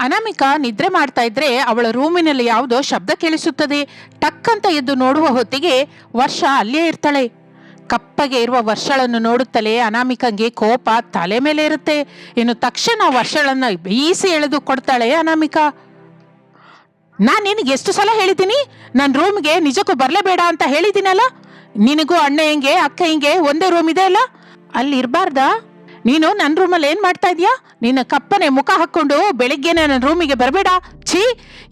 ಅನಾಮಿಕಾ ನಿದ್ರೆ ಮಾಡ್ತಾ ಇದ್ರೆ ಅವಳ ರೂಮಿನಲ್ಲಿ ಯಾವುದೋ ಶಬ್ದ ಕೇಳಿಸುತ್ತದೆ. ಟಕ್ ಅಂತ ಎದ್ದು ನೋಡುವ ಹೊತ್ತಿಗೆ ವರ್ಷ ಅಲ್ಲೇ ಇರ್ತಾಳೆ. ಕಪ್ಪಗೆ ಇರುವ ವರ್ಷಳನ್ನು ನೋಡುತ್ತಲೇ ಅನಾಮಿಕಂಗೆ ಕೋಪ ತಲೆ ಮೇಲೆ ಇರುತ್ತೆ. ಇನ್ನು ತಕ್ಷಣ ವರ್ಷಳನ್ನ ಬೀಸಿ ಎಳೆದು ಕೊಡ್ತಾಳೆ ಅನಾಮಿಕಾ. ನಾನು ನಿನಗೆ ಎಷ್ಟು ಸಲ ಹೇಳಿದ್ದೀನಿ? ನನ್ನ ರೂಮ್ಗೆ ನಿಜಕ್ಕೂ ಬರಲೇಬೇಡ ಅಂತ ಹೇಳಿದ್ದೀನಲ್ಲ? ನಿನಗೂ ಅಣ್ಣ ಹೆಂಗೆ, ಅಕ್ಕ ಹಿಂಗೆ, ಒಂದೇ ರೂಮ್ ಇದೆ ಅಲ್ಲ? ಅಲ್ಲಿ ಇರಬಾರ್ದಾ? ನೀನು ನನ್ನ ರೂಮಲ್ಲಿ ಏನು ಮಾಡ್ತಾ ಇದೀಯಾ? ನಿನ್ನ ಕಪ್ಪನೆ ಮುಖ ಹಾಕ್ಕೊಂಡು ಬೆಳಿಗ್ಗೆ ನನ್ನ ರೂಮಿಗೆ ಬರಬೇಡ. ಛೀ!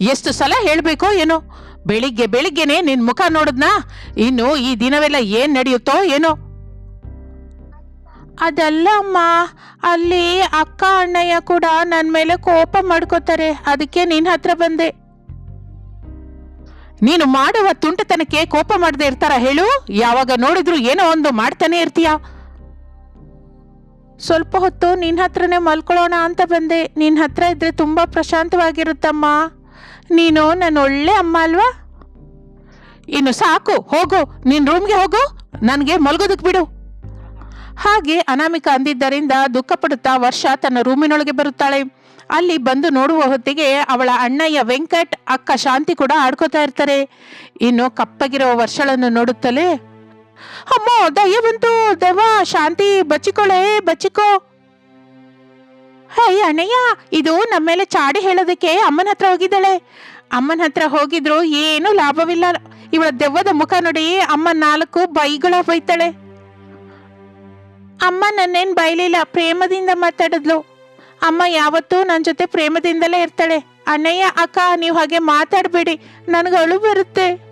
ಎಷ್ಟು ಸಲ ಹೇಳಬೇಕು ಏನೋ? ಬೆಳಿಗ್ಗೆ ಬೆಳಿಗ್ಗೆನೆ ನಿನ್ನ ಮುಖ ನೋಡಿದ್ನಾ? ಇನ್ನು ಈ ದಿನವೆಲ್ಲ ಏನ್ ನಡೆಯುತ್ತೋ ಏನೋ? ಅದಲ್ಲ ಅಮ್ಮ ಅಲ್ಲಿ ಅಕ್ಕ ಅಣ್ಣಯ್ಯ ಕೂಡ ನನ್ನ ಮೇಲೆ ಕೋಪ ಮಾಡ್ಕೋತಾರೆ. ಅದಕ್ಕೆ ನಿನ್ನ ಹತ್ರ ಬಂದೆ. ನೀನು ಮಾಡುವ ತುಂಟತನಕ್ಕೆ ಕೋಪ ಮಾಡದೆ ಇರ್ತಾರ ಹೇಳು? ಯಾವಾಗ ನೋಡಿದ್ರು ಏನೋ ಒಂದು ಮಾಡ್ತಾನೆ ಇರ್ತೀಯ? ಸ್ವಲ್ಪ ಹೊತ್ತು ನಿನ್ನ ಹತ್ರನೇ ಮಲ್ಕೊಳ್ಳೋಣ ಅಂತ ಬಂದೆ. ನಿನ್ನ ಹತ್ರ ಇದ್ದರೆ ತುಂಬ ಪ್ರಶಾಂತವಾಗಿರುತ್ತಮ್ಮ. ನೀನು ನನ್ನ ಒಳ್ಳೆ ಅಮ್ಮ ಅಲ್ವಾ? ಇನ್ನು ಸಾಕು, ಹೋಗು. ನಿನ್ನ ರೂಮ್ಗೆ ಹೋಗು. ನನಗೆ ಮಲ್ಗೋದಕ್ಕೆ ಬಿಡು. ಹಾಗೆ ಅನಾಮಿಕ ಅಂದಿದ್ದರಿಂದ ದುಃಖ ಪಡುತ್ತಾ ವರ್ಷ ತನ್ನ ರೂಮಿನೊಳಗೆ ಬರುತ್ತಾಳೆ. ಅಲ್ಲಿ ಬಂದು ನೋಡುವ ಹೊತ್ತಿಗೆ ಅವಳ ಅಣ್ಣಯ್ಯ ವೆಂಕಟ್, ಅಕ್ಕ ಶಾಂತಿ ಕೂಡ ಆಡ್ಕೋತಾ ಇರ್ತಾರೆ. ಇನ್ನು ಕಪ್ಪಗಿರೋ ವರ್ಷಗಳನ್ನು ನೋಡುತ್ತಲೇ ಅಮ್ಮ ದಯ್ಯ ಬಂತು. ದೆವ್ವ, ಶಾಂತಿ, ಬಚ್ಚಿಕೊಳ್ಳೆ, ಬಚ್ಚಿಕೋ. ಹೇ ಅಣ್ಣಯ್ಯ, ಇದು ನಮ್ಮ ಮೇಲೆ ಚಾಡಿ ಹೇಳೋದಕ್ಕೆ ಅಮ್ಮನ ಹತ್ರ ಹೋಗಿದ್ದಾಳೆ. ಅಮ್ಮನ ಹತ್ರ ಹೋಗಿದ್ರು ಏನು ಲಾಭವಿಲ್ಲ. ಇವಳ ದೆವ್ವದ ಮುಖ ನೋಡಿ ಅಮ್ಮ ನಾಲ್ಕು ಬೈಗಳ ಬೈತಾಳೆ. ಅಮ್ಮ ನನ್ನೇನ್ ಬೈಲಿಲ್ಲ, ಪ್ರೇಮದಿಂದ ಮಾತಾಡಿದ್ಲು. ಅಮ್ಮ ಯಾವತ್ತೂ ನನ್ನ ಜೊತೆ ಪ್ರೇಮದಿಂದಲೇ ಇರ್ತಾಳೆ. ಅಣ್ಣಯ್ಯ, ಅಕ್ಕ, ನೀವು ಹಾಗೆ ಮಾತಾಡಬೇಡಿ. ನನಗೆ ಅಳು ಬರುತ್ತೆ.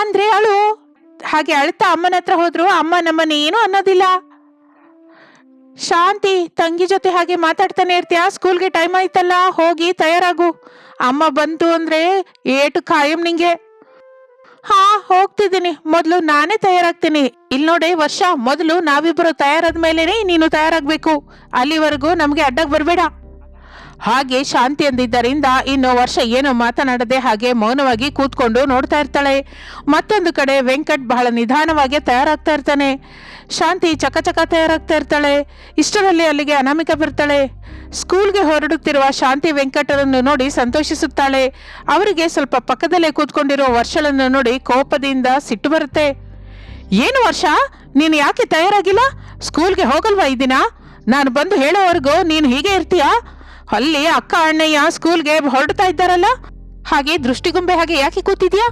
ಅಂದ್ರೆ ಅಳು? ಹಾಗೆ ಅಳ್ತಾ ಅಮ್ಮನ ಹತ್ರ ಹೋದ್ರು, ಅಮ್ಮ ನಮ್ಮನ್ನ ಏನು ಅನ್ನೋದಿಲ್ಲ. ಶಾಂತಿ, ತಂಗಿ ಜೊತೆ ಹಾಗೆ ಮಾತಾಡ್ತಾನೆ ಇರ್ತೀಯಾ? ಸ್ಕೂಲ್ಗೆ ಟೈಮ್ ಆಯ್ತಲ್ಲ, ಹೋಗಿ, ತಯಾರಾಗು. ಅಮ್ಮ ಬಂತು ಅಂದ್ರೆ ಏಟು ಕಾಯಂ ನಿಂಗೆ. ಹಾ, ಹೋಗ್ತಿದ್ದೀನಿ. ಮೊದಲು ನಾನೇ ತಯಾರಾಗ್ತೀನಿ. ಇಲ್ಲಿ ನೋಡಿ, ವರ್ಷ ಮೊದಲು ನಾವಿಬ್ಬರು ತಯಾರಾದ ಮೇಲೇನೆ ನೀನು ತಯಾರಾಗ್ಬೇಕು. ಅಲ್ಲಿವರೆಗೂ ನಮ್ಗೆ ಅಡ್ಡಕ್ ಬರಬೇಡ. ಹಾಗೆ ಶಾಂತಿ ಅಂದಿದ್ದರಿಂದ ಇನ್ನು ವರ್ಷ ಏನು ಮಾತನಾಡದೆ ಹಾಗೆ ಮೌನವಾಗಿ ಕೂತ್ಕೊಂಡು ನೋಡ್ತಾ ಇರ್ತಾಳೆ. ಮತ್ತೊಂದು ಕಡೆ ವೆಂಕಟ್ ಬಹಳ ನಿಧಾನವಾಗಿ ತಯಾರಾಗ್ತಾ ಇರ್ತಾನೆ. ಶಾಂತಿ ಚಕ ಚಕ ತಯಾರಾಗ್ತಾ ಇರ್ತಾಳೆ. ಇಷ್ಟರಲ್ಲಿ ಅಲ್ಲಿಗೆ ಅನಾಮಿಕ ಬರ್ತಾಳೆ. ಸ್ಕೂಲ್ಗೆ ಹೊರಡುತ್ತಿರುವ ಶಾಂತಿ ವೆಂಕಟರನ್ನು ನೋಡಿ ಸಂತೋಷಿಸುತ್ತಾಳೆ. ಅವರಿಗೆ ಸ್ವಲ್ಪ ಪಕ್ಕದಲ್ಲೇ ಕೂತ್ಕೊಂಡಿರೋ ವರ್ಷಳನ್ನು ನೋಡಿ ಕೋಪದಿಂದ ಸಿಟ್ಟು ಬರುತ್ತೆ. ಏನು ವರ್ಷ? ನೀನು ಯಾಕೆ ತಯಾರಾಗಿಲ್ಲ? ಸ್ಕೂಲ್ಗೆ ಹೋಗಲ್ವಾ ಈ ದಿನ? ನಾನು ಬಂದು ಹೇಳೋವರೆಗೂ ನೀನು ಹೀಗೆ ಇರ್ತೀಯಾ? ಅಲ್ಲಿ ಅಕ್ಕ ಅಣ್ಣಯ್ಯ ಸ್ಕೂಲ್ಗೆ ಹೊರಡ್ತಾ ಇದ್ದಾರಲ್ಲ? ಹಾಗೆ ದೃಷ್ಟಿಗುಂಬೆ ಹಾಗೆ ಯಾಕೆ ಕೂತಿದ್ಯಾ?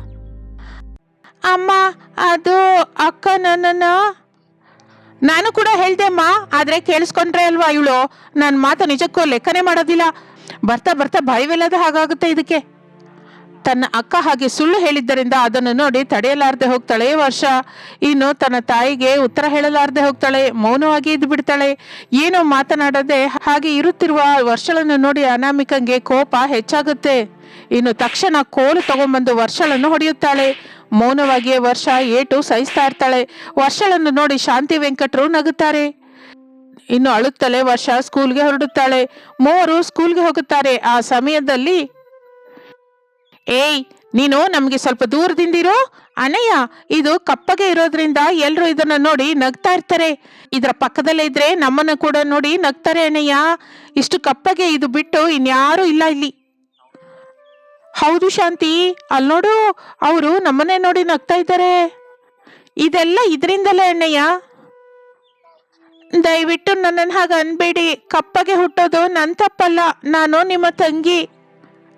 ಅಮ್ಮ, ಅದು ಅಕ್ಕ ನನ್ನನ್ನ ನಾನು ಕೂಡ ಹೇಳ್ದೆ ಅಮ್ಮ, ಆದ್ರೆ ಕೇಳಿಸ್ಕೊಂಡ್ರೆ ಅಲ್ವಾ ಇವಳು? ನನ್ನ ಮಾತು ನಿಜಕ್ಕೂ ಲೆಕ್ಕನೆ ಮಾಡೋದಿಲ್ಲ. ಬರ್ತಾ ಬರ್ತಾ ಭಯವಿಲ್ಲದ ಹಾಗಾಗುತ್ತೆ ಇದಕ್ಕೆ. ತನ್ನ ಅಕ್ಕ ಹಾಗೆ ಸುಳ್ಳು ಹೇಳಿದ್ದರಿಂದ ಅದನ್ನು ನೋಡಿ ತಡೆಯಲಾರದೆ ಹೋಗ್ತಾಳೆ. ವರ್ಷ, ಇನ್ನು ತನ್ನ ತಾಯಿಗೆ ಉತ್ತರ ಹೇಳಲಾರದೆ ಹೋಗ್ತಾಳೆ, ಮೌನವಾಗಿ ಇದ್ದು ಬಿಡ್ತಾಳೆ. ಏನು ಮಾತನಾಡದೆ ಹಾಗೆ ಇರುತ್ತಿರುವ ವರ್ಷಗಳನ್ನು ನೋಡಿ ಅನಾಮಿಕಂಗೆ ಕೋಪ ಹೆಚ್ಚಾಗುತ್ತೆ. ಇನ್ನು ತಕ್ಷಣ ಕೋಲು ತಗೊಂಬಂದು ವರ್ಷಗಳನ್ನು ಹೊಡೆಯುತ್ತಾಳೆ. ಮೌನವಾಗಿಯೇ ವರ್ಷ ಏಟು ಸಹಿಸ್ತಾ ಇರ್ತಾಳೆ. ವರ್ಷಳನ್ನು ನೋಡಿ ಶಾಂತಿ ವೆಂಕಟರು ನಗುತ್ತಾರೆ. ಇನ್ನು ಅಳುತ್ತಲೇ ವರ್ಷ ಸ್ಕೂಲ್ಗೆ ಹೊರಡುತ್ತಾಳೆ. ಮೂವರು ಸ್ಕೂಲ್ಗೆ ಹೋಗುತ್ತಾರೆ. ಆ ಸಮಯದಲ್ಲಿ ಏಯ್, ನೀನು ನಮಗೆ ಸ್ವಲ್ಪ ದೂರದಿಂದಿರೋ ಅಣ್ಣಯ್ಯ ಇದು ಕಪ್ಪಗೆ ಇರೋದ್ರಿಂದ ಎಲ್ಲರೂ ಇದನ್ನ ನೋಡಿ ನಗ್ತಾ ಇರ್ತಾರೆ. ಇದರ ಪಕ್ಕದಲ್ಲೇ ಇದ್ರೆ ನಮ್ಮನ್ನ ಕೂಡ ನೋಡಿ ನಗ್ತಾರೆ ಅಣ್ಣಯ್ಯ ಇಷ್ಟು ಕಪ್ಪಗೆ ಇದು ಬಿಟ್ಟು ಇನ್ಯಾರೂ ಇಲ್ಲ ಇಲ್ಲಿ. ಹೌದು ಶಾಂತಿ ಅಲ್ಲಿ ನೋಡು, ಅವರು ನಮ್ಮನ್ನೇ ನೋಡಿ ನಗ್ತಾ ಇದ್ದಾರೆ. ಇದೆಲ್ಲ ಇದರಿಂದಲೇ ಅಣ್ಣಯ್ಯ ದಯವಿಟ್ಟು ನನ್ನನ್ನು ಹಾಗೆ ಅನ್ಬೇಡಿ. ಕಪ್ಪಗೆ ಹುಟ್ಟೋದು ನನ್ನ ತಪ್ಪಲ್ಲ. ನಾನು ನಿಮ್ಮ ತಂಗಿ.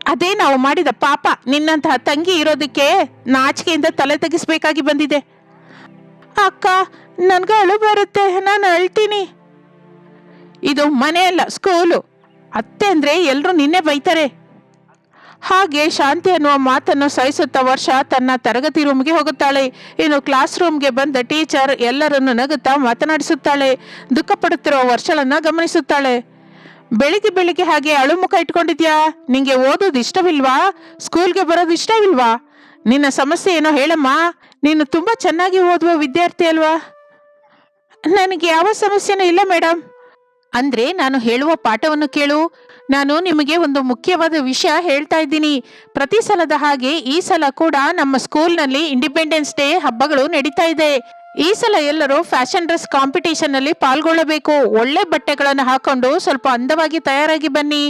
ಅದೇ ನಾವು ಮಾಡಿದ ಪಾಪ ನಿನ್ನಂತಹ ತಂಗಿ ಇರೋದಕ್ಕೆ ನಾಚಿಕೆಯಿಂದ ತಲೆ ತೆಗಿಸ್ಬೇಕಾಗಿ ಬಂದಿದೆ. ಅಕ್ಕ, ನನ್ಗೆ ಅಳು ಬರುತ್ತೆ, ನಾನು ಅಳ್ತೀನಿ. ಇದು ಮನೆಯಲ್ಲ ಸ್ಕೂಲು. ಅತ್ತೆ ಅಂದ್ರೆ ಎಲ್ಲರೂ ನಿನ್ನೆ ಬೈತಾರೆ. ಹಾಗೆ ಶಾಂತಿ ಅನ್ನುವ ಮಾತನ್ನು ಸಹಿಸುತ್ತಾ ವರ್ಷ ತನ್ನ ತರಗತಿ ರೂಮ್ಗೆ ಹೋಗುತ್ತಾಳೆ. ಇನ್ನು ಕ್ಲಾಸ್ ರೂಮ್ಗೆ ಬಂದ ಟೀಚರ್ ಎಲ್ಲರನ್ನು ನಗುತ್ತಾ ಮಾತನಾಡಿಸುತ್ತಾಳೆ. ದುಃಖ ಪಡುತ್ತಿರುವ ಗಮನಿಸುತ್ತಾಳೆ. ಬೆಳಿಗ್ಗೆ ಬೆಳಿಗ್ಗೆ ಹಾಗೆ ಅಳು ಮುಖ ಇಟ್ಕೊಂಡಿದ್ಯಾ? ನಿಂಗೆ ಓದೋದು ಇಷ್ಟವಿಲ್ವಾ? ಸ್ಕೂಲ್ಗೆ ಬರೋದು ಇಷ್ಟವಿಲ್ವಾ? ನಿನ್ನ ಸಮಸ್ಯೆ ಏನೋ ಹೇಳಮ್ಮ. ನೀನು ತುಂಬಾ ಚೆನ್ನಾಗಿ ಓದುವ ವಿದ್ಯಾರ್ಥಿ ಅಲ್ವಾ? ನನಗೆ ಯಾವ ಸಮಸ್ಯೆನೂ ಇಲ್ಲ ಮೇಡಮ್ ಅಂದ್ರೆ ನಾನು ಹೇಳುವ ಪಾಠವನ್ನು ಕೇಳು. ನಾನು ನಿಮಗೆ ಒಂದು ಮುಖ್ಯವಾದ ವಿಷಯ ಹೇಳ್ತಾ ಇದ್ದೀನಿ. ಪ್ರತಿ ಸಲದ ಹಾಗೆ ಈ ಸಲ ಕೂಡ ನಮ್ಮ ಸ್ಕೂಲ್ನಲ್ಲಿ ಇಂಡಿಪೆಂಡೆನ್ಸ್ ಡೇ ಹಬ್ಬಗಳು ನಡೀತಾ ಇದೆ. ಈ ಸಲ ಎಲ್ಲರೂ ಫ್ಯಾಷನ್ ಡ್ರೆಸ್ ಕಾಂಪಿಟೇಷನ್ ಅಲ್ಲಿ ಪಾಲ್ಗೊಳ್ಳಬೇಕು. ಒಳ್ಳೆ ಬಟ್ಟೆಗಳನ್ನು ಹಾಕೊಂಡು ಸ್ವಲ್ಪ ಅಂದವಾಗಿ ತಯಾರಾಗಿ ಬನ್ನಿ.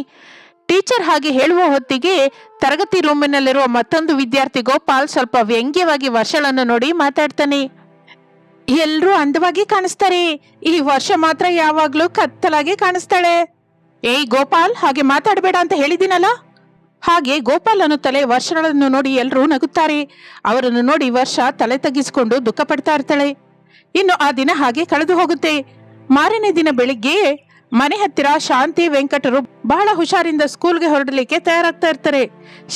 ಟೀಚರ್ ಹಾಗೆ ಹೇಳುವ ಹೊತ್ತಿಗೆ ತರಗತಿ ರೂಮಿನಲ್ಲಿರುವ ಮತ್ತೊಂದು ವಿದ್ಯಾರ್ಥಿ ಗೋಪಾಲ್ ಸ್ವಲ್ಪ ವ್ಯಂಗ್ಯವಾಗಿ ವರ್ಷಗಳನ್ನು ನೋಡಿ ಮಾತಾಡ್ತಾನೆ. ಎಲ್ರೂ ಅಂದವಾಗಿ ಕಾಣಿಸ್ತಾರೆ. ಈ ವರ್ಷ ಮಾತ್ರ ಯಾವಾಗ್ಲೂ ಕತ್ತಲಾಗಿ ಕಾಣಿಸ್ತಾಳೆ. ಏಯ್ ಗೋಪಾಲ್, ಹಾಗೆ ಮಾತಾಡಬೇಡ ಅಂತ ಹೇಳಿದಿನಲ್ಲ ಹಾಗೆ ಗೋಪಾಲನ ತಲೆ ವರ್ಷಗಳನ್ನು ನೋಡಿ ಎಲ್ಲರೂ ನಗುತ್ತಾರೆ. ಅವರನ್ನು ನೋಡಿ ವರ್ಷ ತಲೆ ತಗ್ಗಿಸಿಕೊಂಡು ದುಃಖ ಪಡ್ತಾ ಇರ್ತಾಳೆ. ಇನ್ನು ಆ ದಿನ ಹಾಗೆ ಕಳೆದು ಹೋಗುತ್ತೆ. ಮಾರನೇ ದಿನ ಬೆಳಿಗ್ಗೆ ಮನೆ ಹತ್ತಿರ ಶಾಂತಿ ವೆಂಕಟರು ಬಹಳ ಹುಷಾರಿಂದ ಸ್ಕೂಲ್ಗೆ ಹೊರಡಲಿಕ್ಕೆ ತಯಾರಾಗ್ತಾ ಇರ್ತಾರೆ.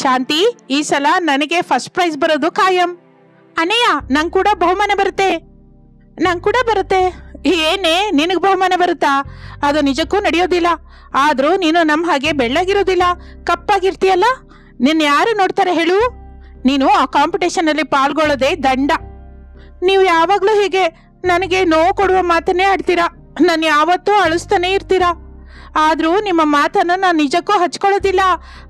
ಶಾಂತಿ, ಈ ಸಲ ನನಗೆ ಫಸ್ಟ್ ಪ್ರೈಸ್ ಬರೋದು ಖಾಯಂ ಅನಯ್ಯ ನಂಗೆ ಕೂಡ ಬಹುಮಾನ ಬರುತ್ತೆ. ನಂಗೆ ಕೂಡ ಬರುತ್ತೆ. ಏನೇ ನಿನಗೆ ಬಹುಮಾನ ಬರುತ್ತಾ? ಅದು ನಿಜಕ್ಕೂ ನಡೆಯೋದಿಲ್ಲ. ಆದರೂ ನೀನು ನಮ್ಮ ಹಾಗೆ ಬೆಳ್ಳಗಿರೋದಿಲ್ಲ. ಕಪ್ಪಾಗಿರ್ತೀಯಲ್ಲ? ನಿನ್ನ ಯಾರು ನೋಡ್ತಾರೆ ಹೇಳು? ನೀನು ಆ ಕಾಂಪಿಟೇಷನ್ ಅಲ್ಲಿ ಪಾಲ್ಗೊಳ್ಳೋದೇ ದಂಡ. ನೀವು ಯಾವಾಗಲೂ ಹೀಗೆ ನನಗೆ ನೋವು ಕೊಡುವ ಮಾತನ್ನೇ ಆಡ್ತೀರಾ? ನಾನು ಯಾವತ್ತೂ ಅಳಿಸ್ತಾನೆ ಇರ್ತೀರಾ? ಆದರೂ ನಿಮ್ಮ ಮಾತನ್ನ ನಾನು ನಿಜಕ್ಕೂ ಹಚ್ಕೊಳ್ಳೋದಿಲ್ಲ.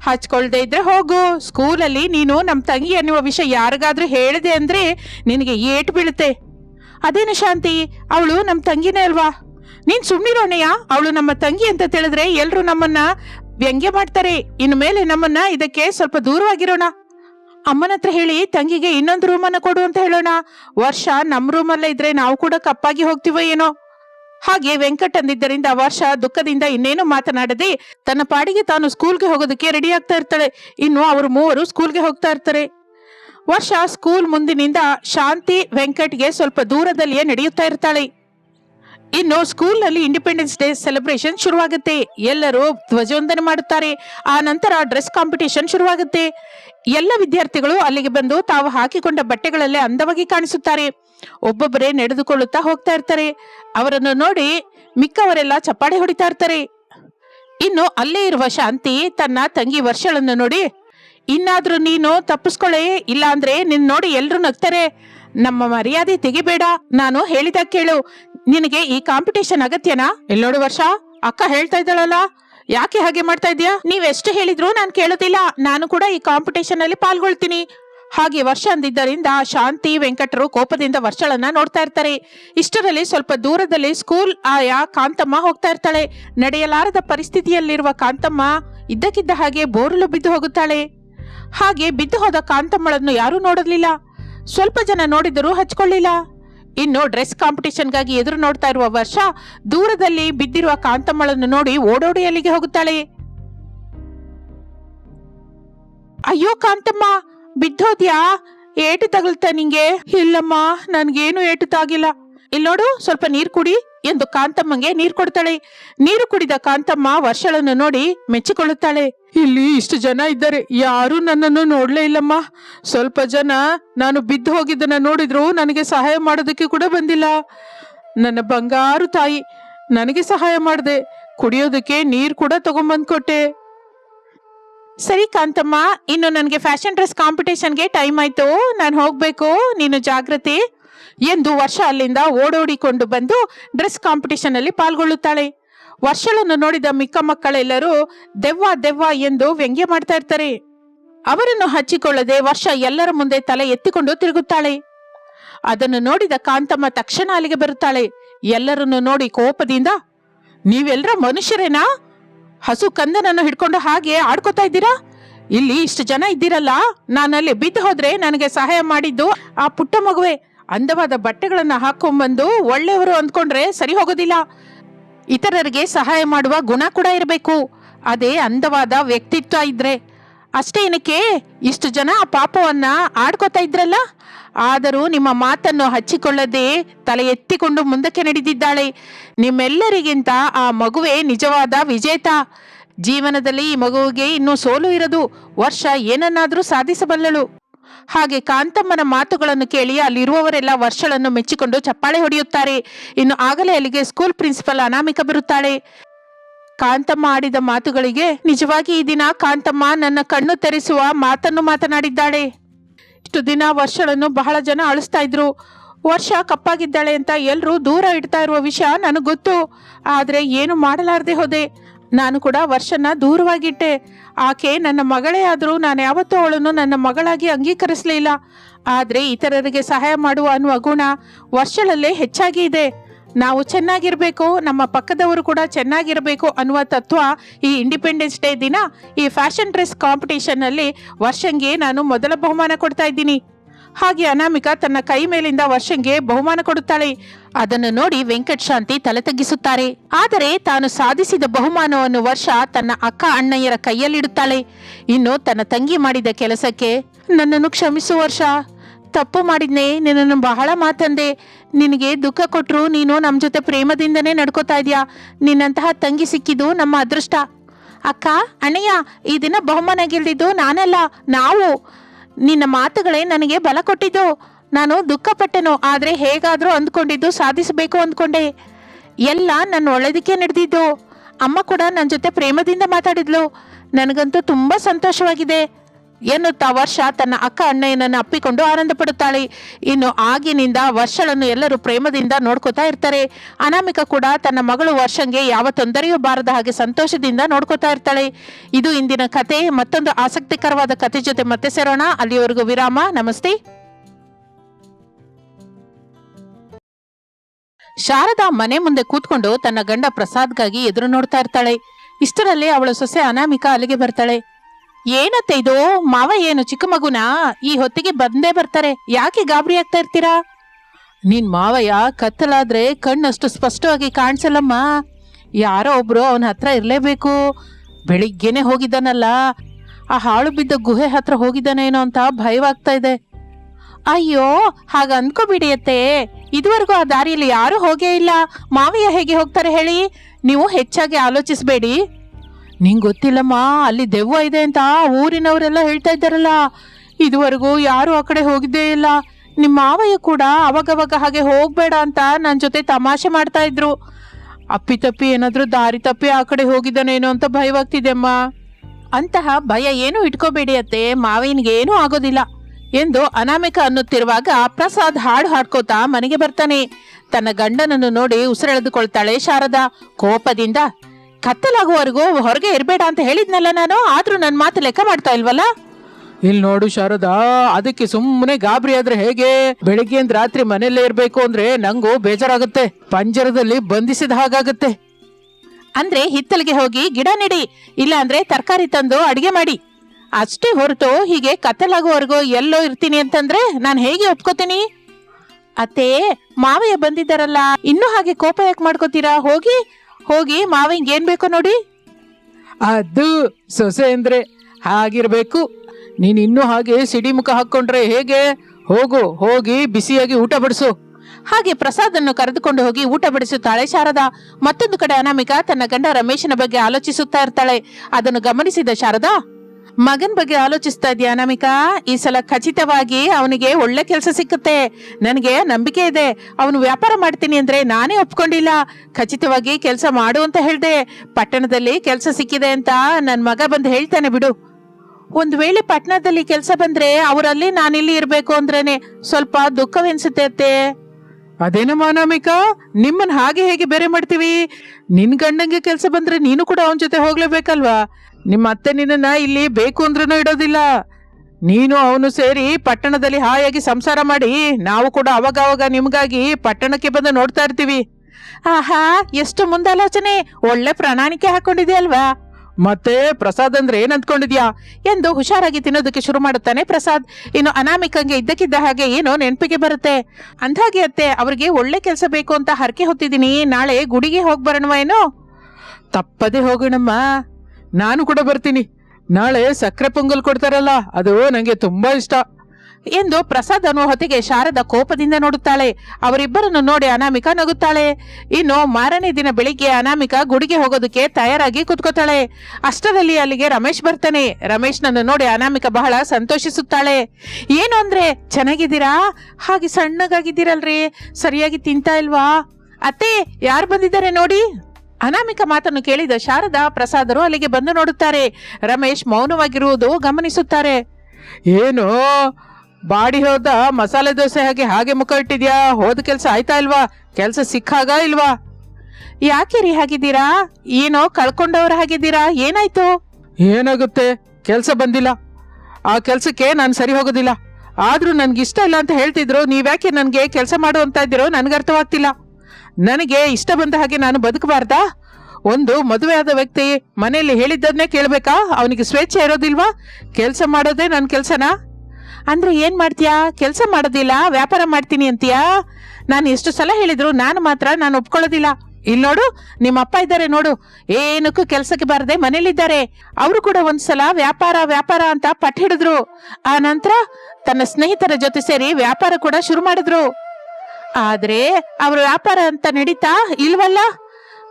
ಹಚ್ಕೊಳ್ದೇ ಇದ್ರೆ ಹೋಗು. ಸ್ಕೂಲಲ್ಲಿ ನೀನು ನಮ್ಮ ತಂಗಿ ಅನ್ನುವ ವಿಷಯ ಯಾರಿಗಾದ್ರೂ ಹೇಳಿದೆ ಅಂದ್ರೆ ನಿನಗೆ ಏಟು ಬೀಳುತ್ತೆ. ಅದೇನು ಶಾಂತಿ? ಅವಳು ನಮ್ಮ ತಂಗಿನೇ ಅಲ್ವಾ? ನೀನು ಸುಮ್ಮನಿರೋಣಯ್ಯ ಅವಳು ನಮ್ಮ ತಂಗಿ ಅಂತ ತಿಳಿದ್ರೆ ಎಲ್ಲರೂ ನಮ್ಮನ್ನ ವ್ಯಂಗ್ಯ ಮಾಡ್ತಾರೆ. ಇನ್ನು ಮೇಲೆ ನಮ್ಮನ್ನ ಇದಕ್ಕೆ ಸ್ವಲ್ಪ ದೂರವಾಗಿರೋಣ. ಅಮ್ಮನ ಹತ್ರ ಹೇಳಿ ತಂಗಿಗೆ ಇನ್ನೊಂದು ರೂಮನ್ನ ಕೊಡು ಅಂತ ಹೇಳೋಣ. ವರ್ಷ ನಮ್ಮ ರೂಮಲ್ಲೇ ಇದ್ರೆ ನಾವು ಕೂಡ ಕಪ್ಪಾಗಿ ಹೋಗ್ತೀವೋ ಏನೋ? ಹಾಗೆ ವೆಂಕಟ್ ಅಂದಿದ್ದರಿಂದ ವರ್ಷ ದುಃಖದಿಂದ ಇನ್ನೇನು ಮಾತನಾಡದೆ ತನ್ನ ಪಾಡಿಗೆ ತಾನು ಸ್ಕೂಲ್ಗೆ ಹೋಗೋದಕ್ಕೆ ರೆಡಿ ಆಗ್ತಾ ಇರ್ತಾಳೆ. ಇನ್ನು ಅವರು ಮೂವರು ಸ್ಕೂಲ್ಗೆ ಹೋಗ್ತಾ ಇರ್ತಾರೆ. ವರ್ಷ ಸ್ಕೂಲ್ ಮುಂದಿನಿಂದ ಶಾಂತಿ ವೆಂಕಟ್ಗೆ ಸ್ವಲ್ಪ ದೂರದಲ್ಲಿಯೇ ನಡೆಯುತ್ತಾ ಇರ್ತಾಳೆ. ಇನ್ನು ಸ್ಕೂಲ್ನಲ್ಲಿ ಇಂಡಿಪೆಂಡೆನ್ಸ್ ಡೇ ಸೆಲೆಬ್ರೇಷನ್ ಶುರುವಾಗುತ್ತೆ. ಎಲ್ಲರೂ ಧ್ವಜವಂದನೆ ಮಾಡುತ್ತಾರೆ. ಆ ನಂತರ ಡ್ರೆಸ್ ಕಾಂಪಿಟೇಷನ್ ಶುರುವಾಗುತ್ತೆ. ಎಲ್ಲ ವಿದ್ಯಾರ್ಥಿಗಳು ಅಲ್ಲಿಗೆ ಬಂದು ತಾವು ಹಾಕಿಕೊಂಡ ಬಟ್ಟೆಗಳಲ್ಲೇ ಅಂದವಾಗಿ ಕಾಣಿಸುತ್ತಾರೆ. ಒಬ್ಬೊಬ್ಬರೇ ನಡೆದುಕೊಳ್ಳುತ್ತಾ ಹೋಗ್ತಾ ಇರ್ತಾರೆ. ಅವರನ್ನು ನೋಡಿ ಮಿಕ್ಕವರೆಲ್ಲ ಚಪ್ಪಾಳೆ ಹೊಡಿತಾ ಇರ್ತಾರೆ. ಇನ್ನು ಅಲ್ಲೇ ಇರುವ ಶಾಂತಿ ತನ್ನ ತಂಗಿ ವರ್ಷಗಳನ್ನು ನೋಡಿ ಇನ್ನಾದ್ರೂ ನೀನು ತಪ್ಪಿಸ್ಕೊಳ್ಳೆ ಇಲ್ಲ ಅಂದ್ರೆ ನಿನ್ ನೋಡಿ ಎಲ್ರು ನಗ್ತಾರೆ. ನಮ್ಮ ಮರ್ಯಾದೆ ತೆಗಿಬೇಡ. ನಾನು ಹೇಳಿದ ಕೇಳು. ನಿನಗೆ ಈ ಕಾಂಪಿಟೇಷನ್ ಅಗತ್ಯನಾ? ಎಲ್ಲೋಡು ವರ್ಷ, ಅಕ್ಕ ಹೇಳ್ತಾ ಇದ್ದಾಳಲ್ಲ. ಯಾಕೆ ಹಾಗೆ ಮಾಡ್ತಾ ಇದೀಯಾ ನೀವೆಷ್ಟು ಹೇಳಿದ್ರು ನಾನು ಕೇಳೋದಿಲ್ಲ. ನಾನು ಕೂಡ ಈ ಕಾಂಪಿಟೇಷನ್ ಅಲ್ಲಿ ಪಾಲ್ಗೊಳ್ತೀನಿ. ಹಾಗೆ ವರ್ಷ ಅಂದಿದ್ದರಿಂದ ಶಾಂತಿ, ವೆಂಕಟರು ಕೋಪದಿಂದ ವರ್ಷಳನ್ನ ನೋಡ್ತಾ ಇರ್ತಾರೆ. ಇಷ್ಟರಲ್ಲಿ ಸ್ವಲ್ಪ ದೂರದಲ್ಲಿ ಸ್ಕೂಲ್ ಆಯಾ ಕಾಂತಮ್ಮ ಹೋಗ್ತಾ ಇರ್ತಾಳೆ. ನಡೆಯಲಾರದ ಪರಿಸ್ಥಿತಿಯಲ್ಲಿರುವ ಕಾಂತಮ್ಮ ಇದ್ದಕ್ಕಿದ್ದ ಹಾಗೆ ಬೋರಲು ಬಿದ್ದು ಹೋಗುತ್ತಾಳೆ. ಹಾಗೆ ಬಿದ್ದು ಹೋದ ಕಾಂತಮ್ಮಳನ್ನು ಯಾರೂ ನೋಡಲಿಲ್ಲ. ಸ್ವಲ್ಪ ಜನ ನೋಡಿದರೂ ಹಚ್ಕೊಳ್ಳಿಲ್ಲ. ಇನ್ನು ಡ್ರೆಸ್ ಕಾಂಪಿಟೇಷನ್ಗಾಗಿ ಎದುರು ನೋಡ್ತಾ ಇರುವ ವರ್ಷ ದೂರದಲ್ಲಿ ಬಿದ್ದಿರುವ ಕಾಂತಮ್ಮಳನ್ನು ನೋಡಿ ಓಡೋಡಿ ಅಲ್ಲಿಗೆ ಹೋಗುತ್ತಾಳೆ. ಅಯ್ಯೋ ಕಾಂತಮ್ಮ ಬಿದ್ದೋದ್ಯಾ ಏಟು ತಗಲ್ತಾ ನಿಂಗೆ? ಇಲ್ಲಮ್ಮ, ನನ್ಗೇನು ಏಟು ತಾಗಿಲ್ಲ. ಇಲ್ಲಿ ನೋಡು, ಸ್ವಲ್ಪ ನೀರ್ ಕುಡಿ. ಎಂದು ಕಾಂತಮ್ಮಂಗೆ ನೀರು ಕೊಡ್ತಾಳೆ. ನೀರು ಕುಡಿದ ಕಾಂತಮ್ಮ ವರ್ಷಳನ್ನು ನೋಡಿ ಮೆಚ್ಚಿಕೊಳ್ಳುತ್ತಾಳೆ. ಇಲ್ಲಿ ಇಷ್ಟು ಜನ ಇದ್ದಾರೆ. ಯಾರೂ ನನ್ನನ್ನು ನೋಡ್ಲೇ ಇಲ್ಲಮ್ಮ. ಸ್ವಲ್ಪ ಜನ ನಾನು ಬಿದ್ದು ಹೋಗಿದ್ದನ್ನ ನೋಡಿದ್ರು ನನಗೆ ಸಹಾಯ ಮಾಡೋದಕ್ಕೆ ಕೂಡ ಬಂದಿಲ್ಲ. ನನ್ನ ಬಂಗಾರು ತಾಯಿ ನನಗೆ ಸಹಾಯ ಮಾಡಿದೆ. ಕುಡಿಯೋದಕ್ಕೆ ನೀರು ಕೂಡ ತಗೊಂಬಂದ್ ಕೊಟ್ಟೆ ಸರಿ ಕಾಂತಮ್ಮ, ಇನ್ನು ನನಗೆ ಫ್ಯಾಷನ್ ಡ್ರೆಸ್ ಕಾಂಪಿಟೇಷನ್ಗೆ ಟೈಮ್ ಆಯ್ತು. ನಾನು ಹೋಗ್ಬೇಕು. ನೀನು ಜಾಗ್ರತೆ. ಎಂದು ವರ್ಷ ಅಲ್ಲಿಂದ ಓಡೋಡಿಕೊಂಡು ಬಂದು ಡ್ರೆಸ್ ಕಾಂಪಿಟೇಷನ್ ಅಲ್ಲಿ ಪಾಲ್ಗೊಳ್ಳುತ್ತಾಳೆ. ವರ್ಷಳನ್ನು ನೋಡಿದ ಮಿಕ್ಕ ಮಕ್ಕಳೆಲ್ಲರೂ ದೆವ್ವ ದೆವ್ವ ಎಂದು ವ್ಯಂಗ್ಯ ಮಾಡ್ತಾ ಇರ್ತಾರೆ. ಅವರನ್ನು ಹಚ್ಚಿಕೊಳ್ಳದೆ ವರ್ಷ ಎಲ್ಲರ ಮುಂದೆ ತಲೆ ಎತ್ತಿಕೊಂಡು ತಿರುಗುತ್ತಾಳೆ. ಅದನ್ನು ನೋಡಿದ ಕಾಂತಮ್ಮ ತಕ್ಷಣ ಅಲ್ಲಿಗೆ ಬರುತ್ತಾಳೆ. ಎಲ್ಲರನ್ನು ನೋಡಿ ಕೋಪದಿಂದ ನೀವೆಲ್ಲರ ಮನುಷ್ಯರೇನಾ? ಹಸು ಕಂದನನ್ನು ಹಿಡ್ಕೊಂಡು ಹಾಗೆ ಆಡ್ಕೋತಾ ಇದ್ದೀರಾ? ಇಲ್ಲಿ ಇಷ್ಟು ಜನ ಇದ್ದೀರಲ್ಲ, ನಾನಲ್ಲಿ ಬಿದ್ದು ಹೋದ್ರೆ ನನಗೆ ಸಹಾಯ ಮಾಡಿದ್ದು ಆ ಪುಟ್ಟ ಮಗುವೆ. ಅಂದವಾದ ಬಟ್ಟೆಗಳನ್ನ ಹಾಕೊಂಡ್ಬಂದು ಒಳ್ಳೆಯವರು ಅಂದ್ಕೊಂಡ್ರೆ ಸರಿ ಹೋಗೋದಿಲ್ಲ. ಇತರರಿಗೆ ಸಹಾಯ ಮಾಡುವ ಗುಣ ಕೂಡ ಇರಬೇಕು. ಅದೇ ಅಂದವಾದ ವ್ಯಕ್ತಿತ್ವ ಇದ್ರೆ. ಅಷ್ಟೇ ಏನಕ್ಕೆ? ಇಷ್ಟು ಜನ ಆ ಪಾಪವನ್ನ ಆಡ್ಕೋತಾ ಇದ್ರಲ್ಲ? ಆದರೂ ನಿಮ್ಮ ಮಾತನ್ನು ಹಚ್ಚಿಕೊಳ್ಳದೆ ತಲೆ ಎತ್ತಿಕೊಂಡು ಮುಂದಕ್ಕೆ ನಡೆದಿದ್ದಾಳೆ. ನಿಮ್ಮೆಲ್ಲರಿಗಿಂತ ಆ ಮಗುವೆ ನಿಜವಾದ ವಿಜೇತ. ಜೀವನದಲ್ಲಿ ಈ ಮಗುವಿಗೆ ಇನ್ನೂ ಸೋಲು ಇರದು. ವರ್ಷ ಏನನ್ನಾದರೂ ಸಾಧಿಸಬಲ್ಲಳು. ಹಾಗೆ ಕಾಂತಮ್ಮನ ಮಾತುಗಳನ್ನು ಕೇಳಿ ಅಲ್ಲಿರುವವರೆಲ್ಲ ವರ್ಷಳನ್ನು ಮೆಚ್ಚಿಕೊಂಡು ಚಪ್ಪಾಳೆ ಹೊಡೆಯುತ್ತಾರೆ. ಇನ್ನು ಆಗಲೇ ಅಲ್ಲಿಗೆ ಸ್ಕೂಲ್ ಪ್ರಿನ್ಸಿಪಲ್ ಅನಾಮಿಕ ಬರುತ್ತಾಳೆ. ಕಾಂತಮ್ಮ ಆಡಿದ ಮಾತುಗಳಿಗೆ ನಿಜವಾಗಿ ಈ ದಿನ ಕಾಂತಮ್ಮ ನನ್ನ ಕಣ್ಣು ತೆರೆಸುವ ಮಾತನ್ನು ಮಾತನಾಡಿದ್ದಾಳೆ. ಇಷ್ಟು ದಿನ ವರ್ಷಳನ್ನು ಬಹಳ ಜನ ಅಳಿಸ್ತಾ ಇದ್ರು. ವರ್ಷ ಕಪ್ಪಾಗಿದ್ದಾಳೆ ಅಂತ ಎಲ್ಲರೂ ದೂರ ಇಡ್ತಾ ಇರುವ ವಿಷಯ ನನಗೆ ಗೊತ್ತು. ಆದ್ರೆ ಏನು ಮಾಡಲಾರದೆ ಹೋದೆ. ನಾನು ಕೂಡ ವರ್ಷನ ದೂರವಾಗಿಟ್ಟೆ. ಆಕೆ ನನ್ನ ಮಗಳೇ ಆದರೂ ನಾನು ಯಾವತ್ತೂ ಅವಳನ್ನು ನನ್ನ ಮಗಳಾಗಿ ಅಂಗೀಕರಿಸಲಿಲ್ಲ. ಆದರೆ ಇತರರಿಗೆ ಸಹಾಯ ಮಾಡುವ ಅನ್ನುವ ಗುಣ ವರ್ಷಗಳಲ್ಲೇ ಹೆಚ್ಚಾಗಿ ಇದೆ. ನಾವು ಚೆನ್ನಾಗಿರಬೇಕು, ನಮ್ಮ ಪಕ್ಕದವರು ಕೂಡ ಚೆನ್ನಾಗಿರಬೇಕು ಅನ್ನುವ ತತ್ವ ಈ ಇಂಡಿಪೆಂಡೆನ್ಸ್ ಡೇ ದಿನ ಈ ಫ್ಯಾಷನ್ ಡ್ರೆಸ್ ಕಾಂಪಿಟೇಷನ್ನಲ್ಲಿ ವರ್ಷಂಗೆ ನಾನು ಮೊದಲ ಬಹುಮಾನ ಕೊಡ್ತಾ ಇದ್ದೀನಿ. ಹಾಗೆ ಅನಾಮಿಕಾ ತನ್ನ ಕೈ ಮೇಲಿಂದ ವರ್ಷಂಗೆ ಬಹುಮಾನ ಕೊಡುತ್ತಾಳೆ. ಅದನ್ನು ನೋಡಿ ವೆಂಕಟ್ ಶಾಂತಿ ತಲೆ ತಗ್ಗಿಸುತ್ತಾರೆ. ಆದರೆ ತಾನು ಸಾಧಿಸಿದ ಬಹುಮಾನವನ್ನು ವರ್ಷ ತನ್ನ ಅಕ್ಕ ಅಣ್ಣಯ್ಯರ ಕೈಯಲ್ಲಿಡುತ್ತಾಳೆ. ಇನ್ನು ತನ್ನ ತಂಗಿ ಮಾಡಿದ ಕೆಲಸಕ್ಕೆ, ನನ್ನನ್ನು ಕ್ಷಮಿಸು ವರ್ಷ. ತಪ್ಪು ಮಾಡಿದ್ನೆ, ನಿನ್ನನ್ನು ಬಹಳ ಮಾತಂದೆ. ನಿನಗೆ ದುಃಖ ಕೊಟ್ಟರು ನೀನು ನಮ್ಮ ಜೊತೆ ಪ್ರೇಮದಿಂದನೇ ನಡ್ಕೋತಾ ಇದೀಯಾ? ನಿನ್ನಂತಹ ತಂಗಿ ಸಿಕ್ಕಿದ್ದು ನಮ್ಮ ಅದೃಷ್ಟ. ಅಕ್ಕ, ಅಣ್ಣಯ್ಯ, ಈ ದಿನ ಬಹುಮಾನ ಗೆಲ್ದಿದ್ದು ನಾನಲ್ಲ, ನಾವು. ನಿನ್ನ ಮಾತುಗಳೇ ನನಗೆ ಬಲ ಕೊಟ್ಟಿದ್ದು. ನಾನು ದುಃಖಪಟ್ಟೆನು, ಆದರೆ ಹೇಗಾದರೂ ಅಂದ್ಕೊಂಡಿದ್ದು ಸಾಧಿಸಬೇಕು ಅಂದ್ಕೊಂಡೆ. ಎಲ್ಲ ನನ್ನ ಒಳ್ಳೆದಕ್ಕೆ ನಡೆದಿದ್ದು. ಅಮ್ಮ ಕೂಡ ನನ್ನ ಜೊತೆ ಪ್ರೇಮದಿಂದ ಮಾತಾಡಿದ್ಲು. ನನಗಂತೂ ತುಂಬ ಸಂತೋಷವಾಗಿದೆ. ಎನ್ನುತ್ತಾ ವರ್ಷ ತನ್ನ ಅಕ್ಕ ಅಣ್ಣಯ್ಯನನ್ನು ಅಪ್ಪಿಕೊಂಡು ಆನಂದ ಪಡುತ್ತಾಳೆ ಇನ್ನು ಆಗಿನಿಂದ ವರ್ಷಳನ್ನು ಎಲ್ಲರೂ ಪ್ರೇಮದಿಂದ ನೋಡ್ಕೋತಾ ಇರ್ತಾರೆ. ಅನಾಮಿಕ ಕೂಡ ತನ್ನ ಮಗಳು ವರ್ಷಂಗೆ ಯಾವ ತೊಂದರೆಯೂ ಬಾರದ ಹಾಗೆ ಸಂತೋಷದಿಂದ ನೋಡ್ಕೋತಾ ಇರ್ತಾಳೆ. ಇದು ಇಂದಿನ ಕತೆ. ಮತ್ತೊಂದು ಆಸಕ್ತಿಕರವಾದ ಕತೆ ಜೊತೆ ಮತ್ತೆ ಸೇರೋಣ. ಅಲ್ಲಿಯವರೆಗೂ ವಿರಾಮ. ನಮಸ್ತೆ. ಶಾರದಾ ಮನೆ ಮುಂದೆ ಕೂತ್ಕೊಂಡು ತನ್ನ ಗಂಡ ಪ್ರಸಾದ್ಗಾಗಿ ಎದುರು ನೋಡ್ತಾ ಇರ್ತಾಳೆ. ಇಷ್ಟರಲ್ಲಿ ಅವಳ ಸೊಸೆ ಅನಾಮಿಕ ಅಲ್ಲಿಗೆ ಬರ್ತಾಳೆ. ಏನತ್ತೆ ಇದು? ಮಾವ ಏನು, ಚಿಕ್ಕ ಮಗುನ? ಈ ಹೊತ್ತಿಗೆ ಬಂದೇ ಬರ್ತಾರೆ. ಯಾಕೆ ಗಾಬರಿ ಆಗ್ತಾ ಇರ್ತೀರಾ? ನಿನ್ ಮಾವಯ್ಯ ಕತ್ತಲಾದ್ರೆ ಕಣ್ಣಷ್ಟು ಸ್ಪಷ್ಟವಾಗಿ ಕಾಣಿಸಲ್ಲಮ್ಮ. ಯಾರೋ ಒಬ್ರು ಅವನ ಹತ್ರ ಇರಲೇಬೇಕು. ಬೆಳಿಗ್ಗೆನೆ ಹೋಗಿದ್ದಾನಲ್ಲ. ಆ ಹಾಳು ಬಿದ್ದ ಗುಹೆ ಹತ್ರ ಹೋಗಿದ್ದಾನೇನೋ ಅಂತ ಭಯವಾಗ್ತಾ ಇದೆ. ಅಯ್ಯೋ, ಹಾಗ ಅನ್ಕೋಬಿಡಿಯತ್ತೆ ಇದುವರೆಗೂ ಆ ದಾರಿಯಲ್ಲಿ ಯಾರು ಹೋಗೇ ಇಲ್ಲ. ಮಾವಯ್ಯ ಹೇಗೆ ಹೋಗ್ತಾರೆ ಹೇಳಿ? ನೀವು ಹೆಚ್ಚಾಗಿ ಆಲೋಚಿಸಬೇಡಿ. ನಿಂಗೆ ಗೊತ್ತಿಲ್ಲಮ್ಮ, ಅಲ್ಲಿ ದೆವ್ವ ಇದೆ ಅಂತ ಊರಿನವರೆಲ್ಲ ಹೇಳ್ತಾ ಇದ್ದಾರಲ್ಲ. ಇದುವರೆಗೂ ಯಾರು ಆ ಕಡೆ ಹೋಗಿದ್ದೇ ಇಲ್ಲ. ನಿಮ್ಮ ಮಾವಯ್ಯ ಕೂಡ ಅವಾಗವಾಗ ಹಾಗೆ ಹೋಗ್ಬೇಡ ಅಂತ ನನ್ನ ಜೊತೆ ತಮಾಷೆ ಮಾಡ್ತಾ ಇದ್ರು. ಅಪ್ಪಿ ತಪ್ಪಿ ಏನಾದರೂ ದಾರಿ ತಪ್ಪಿ ಆ ಕಡೆ ಹೋಗಿದ್ದಾನೇನೋ ಅಂತ ಭಯವಾಗ್ತಿದೆ ಅಮ್ಮ ಅಂತಹ ಭಯ ಏನೂ ಇಟ್ಕೋಬೇಡಿ ಅತ್ತೆ ಮಾವಿನಿಗೆ ಏನೂ ಆಗೋದಿಲ್ಲ. ಎಂದು ಅನಾಮಿಕ ಅನ್ನುತ್ತಿರುವಾಗ ಪ್ರಸಾದ್ ಹಾಡು ಹಾಡ್ಕೋತಾ ಮನೆಗೆ ಬರ್ತಾನೆ. ತನ್ನ ಗಂಡನನ್ನು ನೋಡಿ ಉಸಿರೆಳೆದುಕೊಳ್ತಾಳೆ ಶಾರದಾ. ಕೋಪದಿಂದ ಕತ್ತಲಾಗುವವರೆಗೂ ಹೊರಗೆ ಇರಬೇಡ ಅಂತ ಹೇಳಿದ್ನಲ್ಲ ನಾನು ಆದ್ರೂ ನನ್ನ ಮಾತು ಲೆಕ್ಕ ಮಾಡ್ತಾ ಇಲ್ವಲ್ಲ? ಇಲ್ಲಿ ನೋಡು ಶಾರದಾ ಅದಕ್ಕೆ ಸುಮ್ಮನೆ ಗಾಬರಿ ಆದ್ರೆ ಹೇಗೆ? ಬೆಳಿಗ್ಗೆಯಿಂದ ರಾತ್ರಿ ಮನೆಯಲ್ಲೇ ಇರಬೇಕು ಅಂದ್ರೆ ನಂಗೂ ಬೇಜಾರಾಗುತ್ತೆ. ಪಂಜರದಲ್ಲಿ ಬಂಧಿಸಿದ ಹಾಗಾಗುತ್ತೆ. ಅಂದ್ರೆ ಹಿತ್ತಲಿಗೆ ಹೋಗಿ ಗಿಡ ನೆಡಿ ಇಲ್ಲ ಅಂದ್ರೆ ತರಕಾರಿ ತಂದು ಅಡಿಗೆ ಮಾಡಿ. ಅಷ್ಟೇ ಹೊರತು ಹೀಗೆ ಕತ್ತಲಾಗುವವರೆಗೂ ಎಲ್ಲೋ ಇರ್ತೀನಿ ಅಂತಂದ್ರೆ ನಾನು ಹೇಗೆ ಒಪ್ಕೋತೀನಿ? ಅತ್ತೆ ಮಾವಯ್ಯ ಬಂದಿದ್ದಾರಲ್ಲ ಇನ್ನೂ ಹಾಗೆ ಕೋಪ ಯಾಕೆ ಮಾಡ್ಕೋತೀರಾ? ಹೋಗಿ ಹೋಗಿ ಮಾವಿಂಗ್ ಏನ್ ಬೇಕೋ ನೋಡಿ. ಅದು ಸೊಸೆ ಅಂದ್ರೆ ಹಾಗಿರ್ಬೇಕು. ನೀನ್ ಇನ್ನೂ ಹಾಗೆ ಸಿಡಿ ಮುಖ ಹಾಕೊಂಡ್ರೆ ಹೇಗೆ? ಹೋಗು ಹೋಗಿ ಬಿಸಿಯಾಗಿ ಊಟ ಬಡಿಸು. ಹಾಗೆ ಪ್ರಸಾದನ್ನು ಕರೆದುಕೊಂಡು ಹೋಗಿ ಊಟ ಬಡಿಸುತ್ತಾಳೆ ಶಾರದಾ. ಮತ್ತೊಂದು ಕಡೆ ಅನಾಮಿಕಾ ತನ್ನ ಗಂಡ ರಮೇಶನ ಬಗ್ಗೆ ಆಲೋಚಿಸುತ್ತಾ ಇರ್ತಾಳೆ. ಅದನ್ನು ಗಮನಿಸಿದ ಶಾರದಾ ಮಗನ್ ಬಗ್ಗೆ ಆಲೋಚಿಸ್ತಾ ಇದೆಯಾ ನಮಿಕಾ ಈ ಸಲ ಖಚಿತವಾಗಿ ಅವನಿಗೆ ಒಳ್ಳೆ ಕೆಲಸ ಸಿಕ್ಕುತ್ತೆ. ನನಗೆ ನಂಬಿಕೆ ಇದೆ. ಅವನು ವ್ಯಾಪಾರ ಮಾಡ್ತೀನಿ ಅಂದ್ರೆ ನಾನೇ ಒಪ್ಕೊಂಡಿಲ್ಲ. ಖಚಿತವಾಗಿ ಕೆಲಸ ಮಾಡು ಅಂತ ಹೇಳ್ದೆ. ಪಟ್ಟಣದಲ್ಲಿ ಕೆಲಸ ಸಿಕ್ಕಿದೆ ಅಂತ ನನ್ನ ಮಗ ಬಂದು ಹೇಳ್ತಾನೆ ಬಿಡು. ಒಂದ್ ವೇಳೆ ಪಟ್ಟಣದಲ್ಲಿ ಕೆಲಸ ಬಂದ್ರೆ ಅವರಲ್ಲಿ ನಾನಿಲ್ಲಿ ಇರ್ಬೇಕು ಅಂದ್ರೇನೆ ಸ್ವಲ್ಪ ದುಃಖವೆನ್ಸುತ್ತೆ ಅತ್ತೆ. ಅದೇನಮ್ಮ ಅನಾಮಿಕಾ? ನಿಮ್ಮನ್ ಹಾಗೆ ಹೇಗೆ ಬೇರೆ ಮಾಡ್ತೀವಿ? ನಿನ್ ಗಂಡಂಗೆ ಕೆಲಸ ಬಂದ್ರೆ ನೀನು ಕೂಡ ಅವನ ಜೊತೆ ಹೋಗ್ಲೇಬೇಕಲ್ವಾ? ನಿಮ್ಮ ಅತ್ತೆ ನಿನ್ನ ಇಲ್ಲಿ ಬೇಕು ಅಂದ್ರೂ ಇಡೋದಿಲ್ಲ. ನೀನು ಅವನು ಸೇರಿ ಪಟ್ಟಣದಲ್ಲಿ ಹಾಯಾಗಿ ಸಂಸಾರ ಮಾಡಿ, ನಾವು ಕೂಡ ಅವಾಗವಾಗ ನಿಮಗಾಗಿ ಪಟ್ಟಣಕ್ಕೆ ಬಂದು ನೋಡ್ತಾ ಇರ್ತೀವಿ. ಆಹಾ, ಎಷ್ಟು ಮುಂದಾಲೋಚನೆ. ಒಳ್ಳೆ ಪ್ರಣಾಳಿಕೆ ಹಾಕೊಂಡಿದೆ ಅಲ್ವಾ? ಮತ್ತೆ ಪ್ರಸಾದ್ ಅಂದ್ರೆ ಏನ್ ಅಂದ್ಕೊಂಡಿದ್ಯಾ? ಎಂದು ಹುಷಾರಾಗಿ ತಿನ್ನೋದಕ್ಕೆ ಶುರು ಮಾಡುತ್ತಾನೆ ಪ್ರಸಾದ್. ಇನ್ನು ಅನಾಮಿಕಂಗೆ ಇದ್ದಕ್ಕಿದ್ದ ಹಾಗೆ ಏನೋ ನೆನಪಿಗೆ ಬರುತ್ತೆ. ಅಂದಾಗೆ ಅತ್ತೆ, ಅವ್ರಿಗೆ ಒಳ್ಳೆ ಕೆಲಸ ಬೇಕು ಅಂತ ಹರಕೆ ಹೊತ್ತಿದ್ದೀನಿ. ನಾಳೆ ಗುಡಿಗೆ ಹೋಗಿ ಬರೋಣವಾ ಏನೋ? ತಪ್ಪದೆ ಹೋಗೋಣಮ್ಮ. ನಾನು ಕೂಡ ಬರ್ತೀನಿ. ನಾಳೆ ಸಕ್ಕರೆ ಪೊಂಗಲ್ ಕೊಡ್ತಾರಲ್ಲ, ಅದು ನನಗೆ ತುಂಬಾ ಇಷ್ಟ. ಎಂದು ಪ್ರಸಾದ್ ಅನ್ನುವ ಹೊತ್ತಿಗೆ ಶಾರದ ಕೋಪದಿಂದ ನೋಡುತ್ತಾಳೆ. ಅವರಿಬ್ಬರನ್ನು ನೋಡಿ ಅನಾಮಿಕಾ ನಗುತ್ತಾಳೆ. ಇನ್ನು ಮಾರನೇ ದಿನ ಬೆಳಿಗ್ಗೆ ಅನಾಮಿಕಾ ಗುಡಿಗೆ ಹೋಗೋದಕ್ಕೆ ತಯಾರಾಗಿ ಕುತ್ಕೋತಾಳೆ. ಅಷ್ಟರಲ್ಲಿ ಅಲ್ಲಿಗೆ ರಮೇಶ್ ಬರ್ತಾನೆ. ರಮೇಶ್ನನ್ನು ನೋಡಿ ಅನಾಮಿಕಾ ಬಹಳ ಸಂತೋಷಿಸುತ್ತಾಳೆ. ಏನು ಅಂದ್ರೆ, ಚೆನ್ನಾಗಿದ್ದೀರಾ? ಹಾಗೆ ಸಣ್ಣಗಾಗಿದ್ದೀರಲ್ರಿ? ಸರಿಯಾಗಿ ತಿಂತಾ ಇಲ್ವಾ? ಅತ್ತೆ, ಯಾರು ಬಂದಿದ್ದಾರೆ ನೋಡಿ? ಅನಾಮಿಕ ಮಾತನ್ನು ಕೇಳಿದ ಶಾರದಾ ಪ್ರಸಾದರು ಅಲ್ಲಿಗೆ ಬಂದು ನೋಡುತ್ತಾರೆ. ರಮೇಶ್ ಮೌನವಾಗಿರುವುದು ಗಮನಿಸುತ್ತಾರೆ. ಏನು? ಬಾಡಿ ಹೋದ? ಮಸಾಲೆ ದೋಸೆ ಹಾಗೆ ಹಾಗೆ ಮುಖ ಇಟ್ಟಿದ್ಯಾ? ಹೋದ ಕೆಲಸ ಆಯ್ತಾ ಇಲ್ವಾ? ಕೆಲಸ ಸಿಕ್ಕಾಗ ಇಲ್ವಾ? ಯಾಕೆ ರೀ ಹಾಗಿದ್ದೀರಾ? ಏನೋ ಕಳ್ಕೊಂಡವ್ರ ಹಾಗಿದ್ದೀರಾ? ಏನಾಯ್ತು? ಏನಾಗುತ್ತೆ? ಕೆಲಸ ಬಂದಿಲ್ಲ. ಆ ಕೆಲಸಕ್ಕೆ ನಾನು ಸರಿ ಹೋಗೋದಿಲ್ಲ. ಆದ್ರೂ ನನ್ಗೆ ಇಷ್ಟ ಇಲ್ಲ ಅಂತ ಹೇಳ್ತಿದ್ರು. ನೀವ್ಯಾಕೆ ನನಗೆ ಕೆಲಸ ಮಾಡು ಅಂತ ಇದ್ದೀರೋ ನನಗೆ ಅರ್ಥವಾಗ್ತಿಲ್ಲ ನನಗೆ ಇಷ್ಟ ಬಂದ ಹಾಗೆ ನಾನು ಬದುಕಬಾರ್ದಾ? ಒಂದು ಮದುವೆಯಾದ ವ್ಯಕ್ತಿ ಮನೆಯಲ್ಲಿ ಹೇಳಿದ್ದನ್ನೇ ಕೇಳಬೇಕಾ? ಅವನಿಗೆ ಸ್ವೇಚ್ಛೆ ಇರೋದಿಲ್ವಾ? ಕೆಲಸ ಮಾಡೋದೇ ನನ್ನ ಕೆಲಸನಾ? ಅಂದರೆ ಏನು ಮಾಡ್ತೀಯಾ? ಕೆಲಸ ಮಾಡೋದಿಲ್ಲ, ವ್ಯಾಪಾರ ಮಾಡ್ತೀನಿ ಅಂತೀಯಾ? ನಾನು ಎಷ್ಟು ಸಲ ಹೇಳಿದ್ರು ನಾನು ಮಾತ್ರ ನಾನು ಒಪ್ಕೊಳ್ಳೋದಿಲ್ಲ. ಇಲ್ಲಿ ನೋಡು, ನಿಮ್ಮ ಅಪ್ಪ ಇದ್ದಾರೆ ನೋಡು. ಏನಕ್ಕೂ ಕೆಲಸಕ್ಕೆ ಬಾರದೆ ಮನೇಲಿದ್ದಾರೆ ಅವರು ಕೂಡ ಒಂದ್ಸಲ ವ್ಯಾಪಾರ ವ್ಯಾಪಾರ ಅಂತ ಪಟ್ ಹಿಡಿದ್ರು. ಆ ನಂತರ ತನ್ನ ಸ್ನೇಹಿತರ ಜೊತೆ ಸೇರಿ ವ್ಯಾಪಾರ ಕೂಡ ಶುರು ಮಾಡಿದ್ರು. ಆದ್ರೆ ಅವರ ವ್ಯಾಪಾರ ಅಂತ ನಡೀತಾ ಇಲ್ವಲ್ಲ?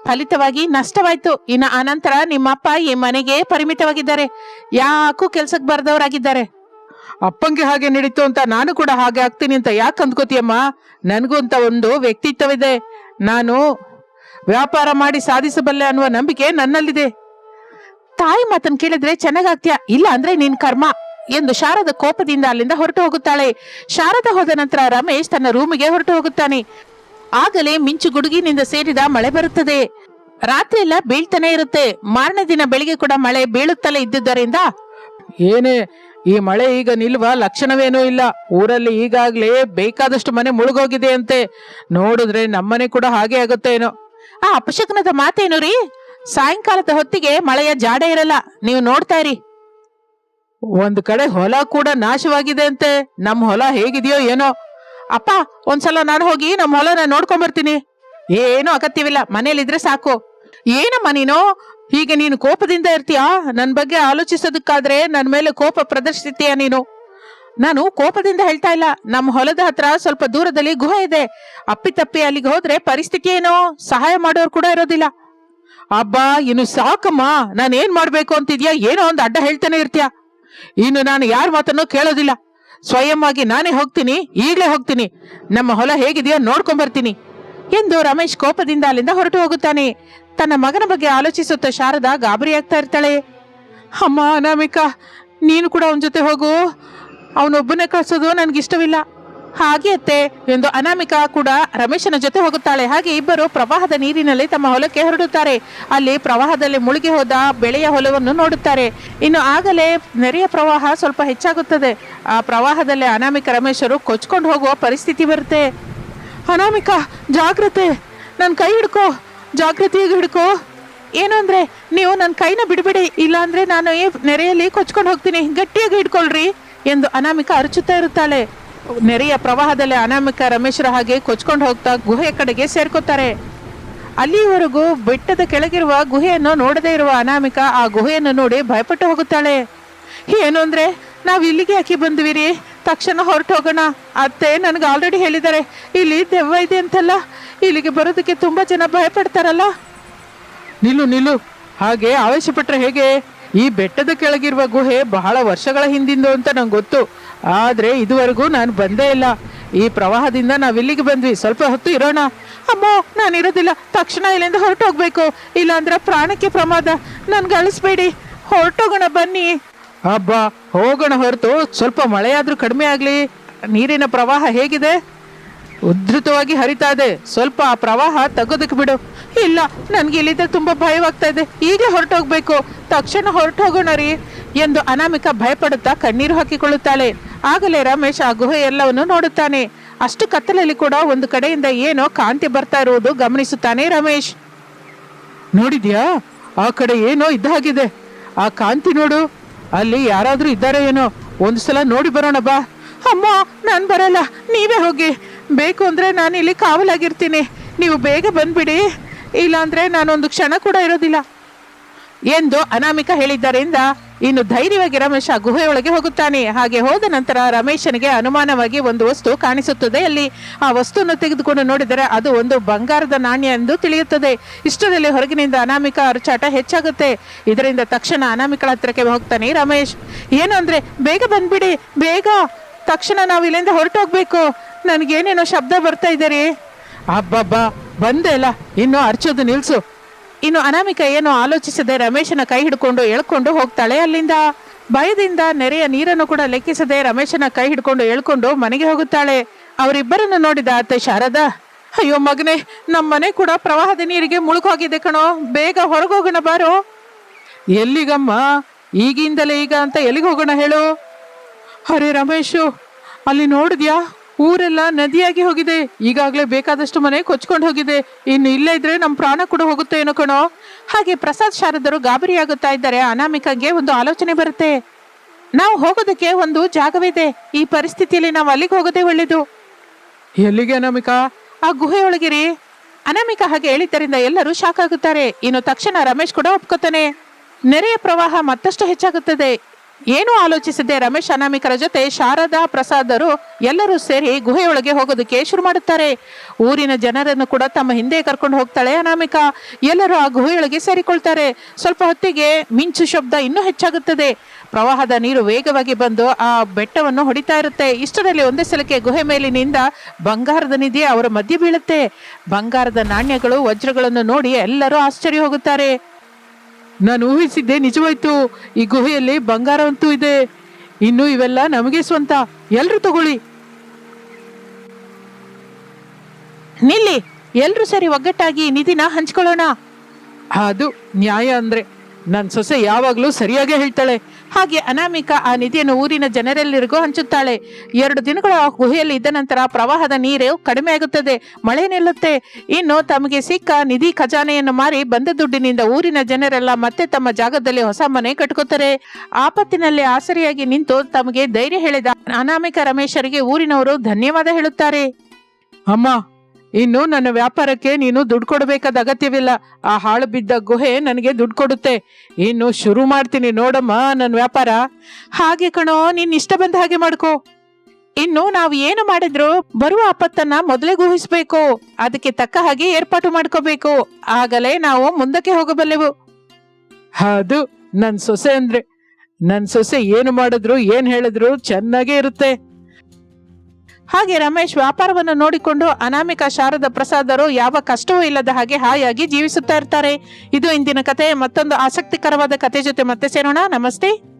ಫಲಿತವಾಗಿ ನಷ್ಟವಾಯ್ತು. ಇನ್ನು ಆನಂತರ ನಿಮ್ಮಪ್ಪ ಈ ಮನೆಗೆ ಪರಿಮಿತವಾಗಿದ್ದಾರೆ. ಯಾಕೂ ಕೆಲ್ಸಕ್ಕೆ ಬರ್ದವರಾಗಿದ್ದಾರೆ. ಅಪ್ಪಂಗೆ ಹಾಗೆ ನಡೀತು ಅಂತ ನಾನು ಕೂಡ ಹಾಗೆ ಆಗ್ತೀನಿ ಅಂತ ಯಾಕೆ ಅಂದ್ಕೋತೀಯಮ್ಮ? ನನಗೂ ಅಂತ ಒಂದು ವ್ಯಕ್ತಿತ್ವವಿದೆ. ನಾನು ವ್ಯಾಪಾರ ಮಾಡಿ ಸಾಧಿಸಬಲ್ಲೆ ಅನ್ನುವ ನಂಬಿಕೆ ನನ್ನಲ್ಲಿದೆ. ತಾಯಿ ಮಾತನ್ನು ಕೇಳಿದ್ರೆ ಚೆನ್ನಾಗಾಗ್ತೀಯ ಇಲ್ಲ ಅಂದ್ರೆ ನಿನ್ ಕರ್ಮ. ಎಂದು ಶಾರದ ಕೋಪದಿಂದ ಅಲ್ಲಿಂದ ಹೊರಟು ಹೋಗುತ್ತಾಳೆ. ಶಾರದ ಹೋದ ನಂತರ ರಮೇಶ್ ತನ್ನ ರೂಮಿಗೆ ಹೊರಟು ಹೋಗುತ್ತಾನೆ. ಆಗಲೇ ಮಿಂಚು ಗುಡುಗಿನಿಂದ ಸೇರಿದ ಮಳೆ ಬರುತ್ತದೆ. ರಾತ್ರಿ ಎಲ್ಲ ಬೀಳ್ತಾನೆ ಇರುತ್ತೆ. ಮಾರನೇ ದಿನ ಬೆಳಿಗ್ಗೆ ಕೂಡ ಮಳೆ ಬೀಳುತ್ತಲೇ ಇದ್ದುದರಿಂದ ಏನೇ ಈ ಮಳೆ ಈಗ ನಿಲ್ವ ಲಕ್ಷಣವೇನೂ ಇಲ್ಲ. ಊರಲ್ಲಿ ಈಗಾಗ್ಲೇ ಬೇಕಾದಷ್ಟು ಮನೆ ಮುಳುಗೋಗಿದೆ ಅಂತೆ. ನೋಡಿದ್ರೆ ನಮ್ಮನೆ ಕೂಡ ಹಾಗೆ ಆಗುತ್ತೆ ಏನೋ. ಆ ಅಪಶಕನದ ಮಾತೇನು ರೀ? ಸಾಯಂಕಾಲದ ಹೊತ್ತಿಗೆ ಮಳೆಯ ಜಾಡ ಇರಲ್ಲ. ನೀವು ನೋಡ್ತಾ ಇರಿ. ಒಂದ್ ಕಡೆ ಹೊಲ ಕೂಡ ನಾಶವಾಗಿದೆ ಅಂತೆ. ನಮ್ ಹೊಲ ಹೇಗಿದೆಯೋ ಏನೋ. ಅಪ್ಪ, ಒಂದ್ಸಲ ನಾನು ಹೋಗಿ ನಮ್ಮ ಹೊಲನ ನೋಡ್ಕೊಂಡ್ ಬರ್ತೀನಿ. ಏನು ಅಗತ್ಯವಿಲ್ಲ. ಮನೇಲಿದ್ರೆ ಸಾಕು. ಏನಮ್ಮ ನೀನು? ಹೀಗೆ ನೀನು ಕೋಪದಿಂದ ಇರ್ತೀಯಾ? ನನ್ನ ಬಗ್ಗೆ ಆಲೋಚಿಸೋದಕ್ಕಾದ್ರೆ ನನ್ನ ಮೇಲೆ ಕೋಪ ಪ್ರದರ್ಶಿಸ್ತೀಯ ನೀನು? ನಾನು ಕೋಪದಿಂದ ಹೇಳ್ತಾ ಇಲ್ಲ. ನಮ್ಮ ಹೊಲದ ಹತ್ರ ಸ್ವಲ್ಪ ದೂರದಲ್ಲಿ ಗುಹೆ ಇದೆ. ಅಪ್ಪಿತಪ್ಪಿ ಅಲ್ಲಿಗೆ ಹೋದ್ರೆ ಪರಿಸ್ಥಿತಿ ಏನೋ? ಸಹಾಯ ಮಾಡೋರು ಕೂಡ ಇರೋದಿಲ್ಲ. ಅಬ್ಬಾ, ಇನ್ನು ಸಾಕಮ್ಮ. ನಾನು ಏನ್ ಮಾಡ್ಬೇಕು ಅಂತಿದ್ಯಾ? ಏನೋ ಒಂದು ಅಡ್ಡ ಹೇಳ್ತಾನೆ ಇರ್ತೀಯ? ಇನ್ನು ನಾನು ಯಾರ ಮಾತನ್ನು ಕೇಳೋದಿಲ್ಲ. ಸ್ವಯಂ ಆಗಿ ನಾನೇ ಹೋಗ್ತೀನಿ, ಈಗಲೇ ಹೋಗ್ತೀನಿ. ನಮ್ಮ ಹೊಲ ಹೇಗಿದೆಯೋ ನೋಡ್ಕೊಂಡ್ ಬರ್ತೀನಿ ಎಂದು ರಮೇಶ್ ಕೋಪದಿಂದ ಅಲ್ಲಿಂದ ಹೊರಟು ಹೋಗುತ್ತಾನೆ. ತನ್ನ ಮಗನ ಬಗ್ಗೆ ಆಲೋಚಿಸುತ್ತ ಶಾರದಾ ಗಾಬರಿ ಆಗ್ತಾ ಇರ್ತಾಳೆ. ಅಮ್ಮ ಅನಾಮಿಕಾ, ನೀನು ಕೂಡ ಅವನ ಜೊತೆ ಹೋಗು. ಅವನೊಬ್ಬನೇ ಕಳಿಸೋದು ನನ್ಗಿಷ್ಟವಿಲ್ಲ. ಹಾಗೆ ಅತ್ತೆ ಎಂದು ಅನಾಮಿಕಾ ಕೂಡ ರಮೇಶನ ಜೊತೆ ಹೋಗುತ್ತಾಳೆ. ಹಾಗೆ ಇಬ್ಬರು ಪ್ರವಾಹದ ನೀರಿನಲ್ಲಿ ತಮ್ಮ ಹೊಲಕ್ಕೆ ಹೊರಡುತ್ತಾರೆ. ಅಲ್ಲಿ ಪ್ರವಾಹದಲ್ಲಿ ಮುಳುಗಿ ಹೋದ ಬೆಳೆಯ ಹೊಲವನ್ನು ನೋಡುತ್ತಾರೆ. ಇನ್ನು ಆಗಲೇ ನೆರೆಯ ಪ್ರವಾಹ ಸ್ವಲ್ಪ ಹೆಚ್ಚಾಗುತ್ತದೆ. ಆ ಪ್ರವಾಹದಲ್ಲಿ ಅನಾಮಿಕ, ರಮೇಶರು ಕೊಚ್ಕೊಂಡು ಹೋಗುವ ಪರಿಸ್ಥಿತಿ ಬರುತ್ತೆ. ಅನಾಮಿಕಾ, ಜಾಗ್ರತೆ. ನನ್ನ ಕೈ ಹಿಡ್ಕೋ. ಜಾಗೃತಿಯಾಗಿ ಹಿಡ್ಕೋ. ಏನು ಅಂದ್ರೆ, ನೀವು ನನ್ನ ಕೈನ ಬಿಡಬೇಡಿ. ಇಲ್ಲಾಂದರೆ ನಾನು ಈ ನೆರೆಯಲ್ಲಿ ಕೊಚ್ಕೊಂಡು ಹೋಗ್ತೀನಿ. ಗಟ್ಟಿಯಾಗಿ ಹಿಡ್ಕೊಳ್ರಿ ಎಂದು ಅನಾಮಿಕಾ ಅರಚುತ್ತಾ ಇರುತ್ತಾಳೆ. ನೆರೆಯ ಪ್ರವಾಹದಲ್ಲಿ ಅನಾಮಿಕ ರಮೇಶ್ರ ಹಾಗೆ ಕೊಚ್ಕೊಂಡು ಹೋಗ್ತಾ ಗುಹೆಯ ಕಡೆಗೆ ಸೇರ್ಕೋತಾರೆ. ಅಲ್ಲಿಯವರೆಗೂ ಬೆಟ್ಟದ ಕೆಳಗಿರುವ ಗುಹೆಯನ್ನು ನೋಡದೇ ಇರುವ ಅನಾಮಿಕ ಆ ಗುಹೆಯನ್ನು ನೋಡಿ ಭಯಪಟ್ಟು ಹೋಗುತ್ತಾಳೆ. ಏನು ಅಂದ್ರೆ, ನಾವು ಇಲ್ಲಿಗೆ ಬಂದ್ವಿ ಬಂದ್ವಿರಿ? ತಕ್ಷಣ ಹೊರಟು ಹೋಗೋಣ. ಅತ್ತೆ ನನಗೆ ಆಲ್ರೆಡಿ ಹೇಳಿದ್ದಾರೆ. ಇಲ್ಲಿ ದೆವ್ವ ಇದೆ ಅಂತಲ್ಲ, ಇಲ್ಲಿಗೆ ಬರೋದಕ್ಕೆ ತುಂಬ ಜನ ಭಯಪಡ್ತಾರಲ್ಲ. ನಿಲ್ಲು ನಿಲ್ಲು. ಹಾಗೆ ಆವೇಶ ಪಟ್ರೆ ಹೇಗೆ? ಈ ಬೆಟ್ಟದ ಕೆಳಗಿರುವ ಗುಹೆ ಬಹಳ ವರ್ಷಗಳ ಹಿಂದಿಂದು ಅಂತ ನಂಗೆ ಗೊತ್ತು. ಆದ್ರೆ ಇದುವರೆಗೂ ನಾನು ಬಂದೇ ಇಲ್ಲ. ಈ ಪ್ರವಾಹದಿಂದ ನಾವು ಇಲ್ಲಿಗೆ ಬಂದ್ವಿ. ಸ್ವಲ್ಪ ಹೊತ್ತು ಇರೋಣ. ಅಮ್ಮೋ, ನಾನು ಇರೋದಿಲ್ಲ. ತಕ್ಷಣ ಇಲ್ಲಿಂದ ಹೊರಟು ಹೋಗ್ಬೇಕು ಇಲ್ಲಾಂದ್ರೆ ಪ್ರಾಣಕ್ಕೆ ಪ್ರಮಾದ. ನನ್ಗೆ ಗಳಿಸ್ಬೇಡಿ ಹೊರಟೋಗೋಣ, ಬನ್ನಿ. ಹಬ್ಬ ಹೋಗೋಣ ಹೊರತು. ಸ್ವಲ್ಪ ಮಳೆಯಾದರೂ ಕಡಿಮೆ ಆಗಲಿ. ನೀರಿನ ಪ್ರವಾಹ ಹೇಗಿದೆ? ಉದ್ಧತವಾಗಿ ಹರಿತಾ ಇದೆ. ಸ್ವಲ್ಪ ಆ ಪ್ರವಾಹ ತಗೋದಕ್ಕೆ ಬಿಡು. ಇಲ್ಲ, ನನಗೆ ಇಲ್ಲಿದ್ದ ತುಂಬಾ ಭಯವಾಗ್ತಾ ಇದೆ. ಈಗಲೇ ಹೊರಟೋಗ್ಬೇಕು. ತಕ್ಷಣ ಹೊರಟೋಗೋಣ ರೀ. ಎಂದು ಅನಾಮಿಕ ಭಯಪಡುತ್ತಾ ಕಣ್ಣೀರು ಹಾಕಿಕೊಳ್ಳುತ್ತಾಳೆ. ಆಗಲೇ ರಮೇಶ್ ಆ ಗುಹೆ ಎಲ್ಲವನ್ನು ನೋಡುತ್ತಾನೆ. ಅಷ್ಟು ಕತ್ತಲಲ್ಲಿ ಕೂಡ ಒಂದು ಕಡೆಯಿಂದ ಏನೋ ಕಾಂತಿ ಬರ್ತಾ ಇರುವುದು ಗಮನಿಸುತ್ತಾನೆ ರಮೇಶ್. ನೋಡಿದ್ಯಾ? ಆ ಕಡೆ ಏನೋ ಇದ್ದ ಹಾಗಿದೆ. ಆ ಕಾಂತಿ ನೋಡು. ಅಲ್ಲಿ ಯಾರಾದರೂ ಇದ್ದಾರೆ ಏನೋ. ಒಂದು ಸಲ ನೋಡಿ ಬರೋಣ ಬಾ. ಅಮ್ಮ, ನಾನು ಬರಲ್ಲ. ನೀವೇ ಹೋಗಿ. ಬೇಕು ಅಂದರೆ ನಾನು ಇಲ್ಲಿ ಕಾವಲಾಗಿರ್ತೀನಿ. ನೀವು ಬೇಗ ಬಂದ್ಬಿಡಿ. ಇಲ್ಲಾಂದ್ರೆ ನಾನೊಂದು ಕ್ಷಣ ಕೂಡ ಇರೋದಿಲ್ಲ. ಎಂದು ಅನಾಮಿಕ ಹೇಳಿದ್ದರಿಂದ ಇನ್ನು ಧೈರ್ಯವಾಗಿ ರಮೇಶ ಗುಹೆಯೊಳಗೆ ಹೋಗುತ್ತಾನೆ. ಹಾಗೆ ಹೋದ ನಂತರ ರಮೇಶನಿಗೆ ಅನುಮಾನವಾಗಿ ಒಂದು ವಸ್ತು ಕಾಣಿಸುತ್ತದೆ. ಅಲ್ಲಿ ಆ ವಸ್ತುವನ್ನು ತೆಗೆದುಕೊಂಡು ನೋಡಿದರೆ ಅದು ಒಂದು ಬಂಗಾರದ ನಾಣ್ಯ ಎಂದು ತಿಳಿಯುತ್ತದೆ. ಇಷ್ಟರಲ್ಲಿ ಹೊರಗಿನಿಂದ ಅನಾಮಿಕ ಅರಚಾಟ ಹೆಚ್ಚಾಗುತ್ತೆ. ಇದರಿಂದ ತಕ್ಷಣ ಅನಾಮಿಕಳ ಹತ್ರಕ್ಕೆ ಹೋಗ್ತಾನೆ ರಮೇಶ್. ಏನು ಅಂದರೆ, ಬೇಗ ಬಂದ್ಬಿಡಿ, ಬೇಗ. ತಕ್ಷಣ ನಾವು ಇಲ್ಲಿಂದ ಹೊರಟೋಗ್ಬೇಕು. ನನಗೇನೇನೋ ಶಬ್ದ ಬರ್ತಾ ಇದೆ ರೀ ಅಬ್ಬಬ್ಬಾ, ಬಂದೆ ಅಲ್ಲ. ಇನ್ನು ಅರ್ಚೋದು ನಿಲ್ಸು. ಇನ್ನು ಅನಾಮಿಕ ಏನು ಆಲೋಚಿಸದೆ ರಮೇಶನ ಕೈ ಹಿಡ್ಕೊಂಡು ಎಳ್ಕೊಂಡು ಹೋಗ್ತಾಳೆ. ಅಲ್ಲಿಂದ ಭಯದಿಂದ ನೆರೆಯ ನೀರನ್ನು ಕೂಡ ಲೆಕ್ಕಿಸದೆ ರಮೇಶನ ಕೈ ಹಿಡ್ಕೊಂಡು ಎಳ್ಕೊಂಡು ಮನೆಗೆ ಹೋಗುತ್ತಾಳೆ. ಅವರಿಬ್ಬರನ್ನು ನೋಡಿದ ಅತ್ತೆ ಶಾರದಾ, ಅಯ್ಯೋ ಮಗನೆ ನಮ್ಮ ಮನೆ ಕೂಡ ಪ್ರವಾಹದ ನೀರಿಗೆ ಮುಳುಗೋಗಿದೆ ಕಣೋ. ಬೇಗ ಹೊರಗೋಗೋಣ ಬಾರೋ. ಎಲ್ಲಿಗಮ್ಮ? ಈಗಿಂದಲೇ ಈಗ ಅಂತ ಎಲ್ಲಿಗೆ ಹೋಗೋಣ ಹೇಳು? ಅರೆ ರಮೇಶು, ಅಲ್ಲಿ ನೋಡಿದ್ಯಾ? ಊರೆಲ್ಲ ನದಿಯಾಗಿ ಹೋಗಿದೆ. ಈಗಾಗಲೇ ಬೇಕಾದಷ್ಟು ಮನೆ ಕೊಚ್ಕೊಂಡು ಹೋಗಿದೆ. ಇನ್ನು ಇಲ್ಲೇ ಇದ್ರೆ ನಮ್ಮ ಪ್ರಾಣ ಕೂಡ ಹೋಗುತ್ತೆ ಏನೋ ಕಣೋ. ಹಾಗೆ ಪ್ರಸಾದ್ ಶಾರದರು ಗಾಬರಿಯಾಗುತ್ತಾ ಇದ್ದಾರೆ. ಅನಾಮಿಕಾಗೆ ಒಂದು ಆಲೋಚನೆ ಬರುತ್ತೆ. ನಾವು ಹೋಗೋದಕ್ಕೆ ಒಂದು ಜಾಗವಿದೆ. ಈ ಪರಿಸ್ಥಿತಿಯಲ್ಲಿ ನಾವು ಅಲ್ಲಿಗೆ ಹೋಗೋದೇ ಒಳ್ಳೇದು. ಎಲ್ಲಿಗೆ ಅನಾಮಿಕಾ? ಆ ಗುಹೆಯೊಳಗಿರಿ. ಅನಾಮಿಕ ಹಾಗೆ ಹೇಳಿದ್ದರಿಂದ ಎಲ್ಲರೂ ಶಾಕ್ ಆಗುತ್ತಾರೆ. ಇನ್ನು ತಕ್ಷಣ ರಮೇಶ್ ಕೂಡ ಒಪ್ಕೋತಾನೆ. ನೆರೆಯ ಪ್ರವಾಹ ಮತ್ತಷ್ಟು ಹೆಚ್ಚಾಗುತ್ತದೆ. ಏನು ಆಲೋಚಿಸಿದ್ದೆ ರಮೇಶ್ ಅನಾಮಿಕರ ಜೊತೆ ಶಾರದಾ ಪ್ರಸಾದರು ಎಲ್ಲರೂ ಸೇರಿ ಗುಹೆಯೊಳಗೆ ಹೋಗೋದಕ್ಕೆ ಶುರು ಮಾಡುತ್ತಾರೆ. ಊರಿನ ಜನರನ್ನು ಕೂಡ ತಮ್ಮ ಹಿಂದೆ ಕರ್ಕೊಂಡು ಹೋಗ್ತಾಳೆ ಅನಾಮಿಕ. ಎಲ್ಲರೂ ಆ ಗುಹೆಯೊಳಗೆ ಸೇರಿಕೊಳ್ತಾರೆ. ಸ್ವಲ್ಪ ಹೊತ್ತಿಗೆ ಮಿಂಚು ಶಬ್ದ ಇನ್ನೂ ಹೆಚ್ಚಾಗುತ್ತದೆ. ಪ್ರವಾಹದ ನೀರು ವೇಗವಾಗಿ ಬಂದು ಆ ಬೆಟ್ಟವನ್ನು ಹೊಡಿತಾ ಇರುತ್ತೆ. ಇಷ್ಟರಲ್ಲಿ ಒಂದೇ ಸಲಕ್ಕೆ ಗುಹೆ ಮೇಲಿನಿಂದ ಬಂಗಾರದ ನಿಧಿ ಅವರ ಮಧ್ಯೆ ಬೀಳುತ್ತೆ. ಬಂಗಾರದ ನಾಣ್ಯಗಳು, ವಜ್ರಗಳನ್ನು ನೋಡಿ ಎಲ್ಲರೂ ಆಶ್ಚರ್ಯ ಹೋಗುತ್ತಾರೆ. ನಾನು ಊಹಿಸಿದ್ದೆ, ನಿಜವಾಯ್ತು, ಈ ಗುಹೆಯಲ್ಲಿ ಬಂಗಾರವಂತೂ ಇದೆ. ಇನ್ನು ಇವೆಲ್ಲ ನಮಗೆ ಸ್ವಂತ. ಎಲ್ರು ತಗೊಳ್ಳಿ. ನಿಲ್ಲಿ, ಎಲ್ರೂ ಸರಿ ಒಗ್ಗಟ್ಟಾಗಿ ನಿಧಿನ ಹಂಚ್ಕೊಳ್ಳೋಣ. ಅದು ನ್ಯಾಯ ಅಂದ್ರೆ. ನನ್ ಸೊಸೆ ಯಾವಾಗ್ಲೂ ಸರಿಯಾಗೇ ಹೇಳ್ತಾಳೆ. ಹಾಗೆ ಅನಾಮಿಕ ಆ ನಿಧಿಯನ್ನು ಊರಿನ ಜನರೆಲ್ಲರಿಗೂ ಹಂಚುತ್ತಾಳೆ. ಎರಡು ದಿನಗಳ ಗುಹೆಯಲ್ಲಿ ಇದ್ದ ನಂತರ ಪ್ರವಾಹದ ನೀರು ಕಡಿಮೆ ಆಗುತ್ತದೆ, ಮಳೆ ನಿಲ್ಲುತ್ತೆ. ಇನ್ನು ತಮಗೆ ಸಿಕ್ಕ ನಿಧಿ ಖಜಾನೆಯನ್ನು ಮಾರಿ ಬಂದ ದುಡ್ಡಿನಿಂದ ಊರಿನ ಜನರೆಲ್ಲ ಮತ್ತೆ ತಮ್ಮ ಜಾಗದಲ್ಲಿ ಹೊಸ ಮನೆ ಕಟ್ಕೋತಾರೆ. ಆಪತ್ತಿನಲ್ಲಿ ಆಸರಿಯಾಗಿ ನಿಂತು ತಮಗೆ ಧೈರ್ಯ ಹೇಳಿದ ಅನಾಮಿಕ ರಮೇಶರಿಗೆ ಊರಿನವರು ಧನ್ಯವಾದ ಹೇಳುತ್ತಾರೆ. ಅಮ್ಮ ಇನ್ನು ನನ್ನ ವ್ಯಾಪಾರಕ್ಕೆ ನೀನು ದುಡ್ಡು ಕೊಡಬೇಕಾದ ಅಗತ್ಯವಿಲ್ಲ. ಆ ಹಾಳು ಬಿದ್ದ ಗುಹೆ ನನಗೆ ದುಡ್ಡು ಕೊಡುತ್ತೆ. ಇನ್ನು ಶುರು ಮಾಡ್ತೀನಿ ನೋಡಮ್ಮ ನನ್ನ ವ್ಯಾಪಾರ. ಹಾಗೆ ಕಣೋ, ನೀನ್ ಇಷ್ಟ ಬಂದ ಹಾಗೆ ಮಾಡ್ಕೋ. ಇನ್ನು ನಾವು ಏನು ಮಾಡಿದ್ರು ಬರುವ ಆಪತ್ತನ್ನ ಮೊದಲೇ ಊಹಿಸ್ಬೇಕು. ಅದಕ್ಕೆ ತಕ್ಕ ಹಾಗೆ ಏರ್ಪಾಟು ಮಾಡ್ಕೋಬೇಕು. ಆಗಲೇ ನಾವು ಮುಂದಕ್ಕೆ ಹೋಗಬಲ್ಲೆವು. ಅದು ನನ್ ಸೊಸೆ ಅಂದ್ರೆ, ನನ್ ಸೊಸೆ ಏನು ಮಾಡಿದ್ರು, ಏನ್ ಹೇಳಿದ್ರು ಚೆನ್ನಾಗೇ ಇರುತ್ತೆ. ಹಾಗೆ ರಮೇಶ್ ವ್ಯಾಪಾರವನ್ನು ನೋಡಿಕೊಂಡು ಅನಾಮಿಕ ಶಾರದ ಪ್ರಸಾದರು ಯಾವ ಕಷ್ಟವೂ ಇಲ್ಲದ ಹಾಗೆ ಹಾಯಾಗಿ ಜೀವಿಸುತ್ತಾ ಇರ್ತಾರೆ. ಇದು ಇಂದಿನ ಕತೆ ಮತ್ತೊಂದು ಆಸಕ್ತಿಕರವಾದ ಕತೆ ಜೊತೆ ಮತ್ತೆ ಸೇರೋಣ. ನಮಸ್ತೆ.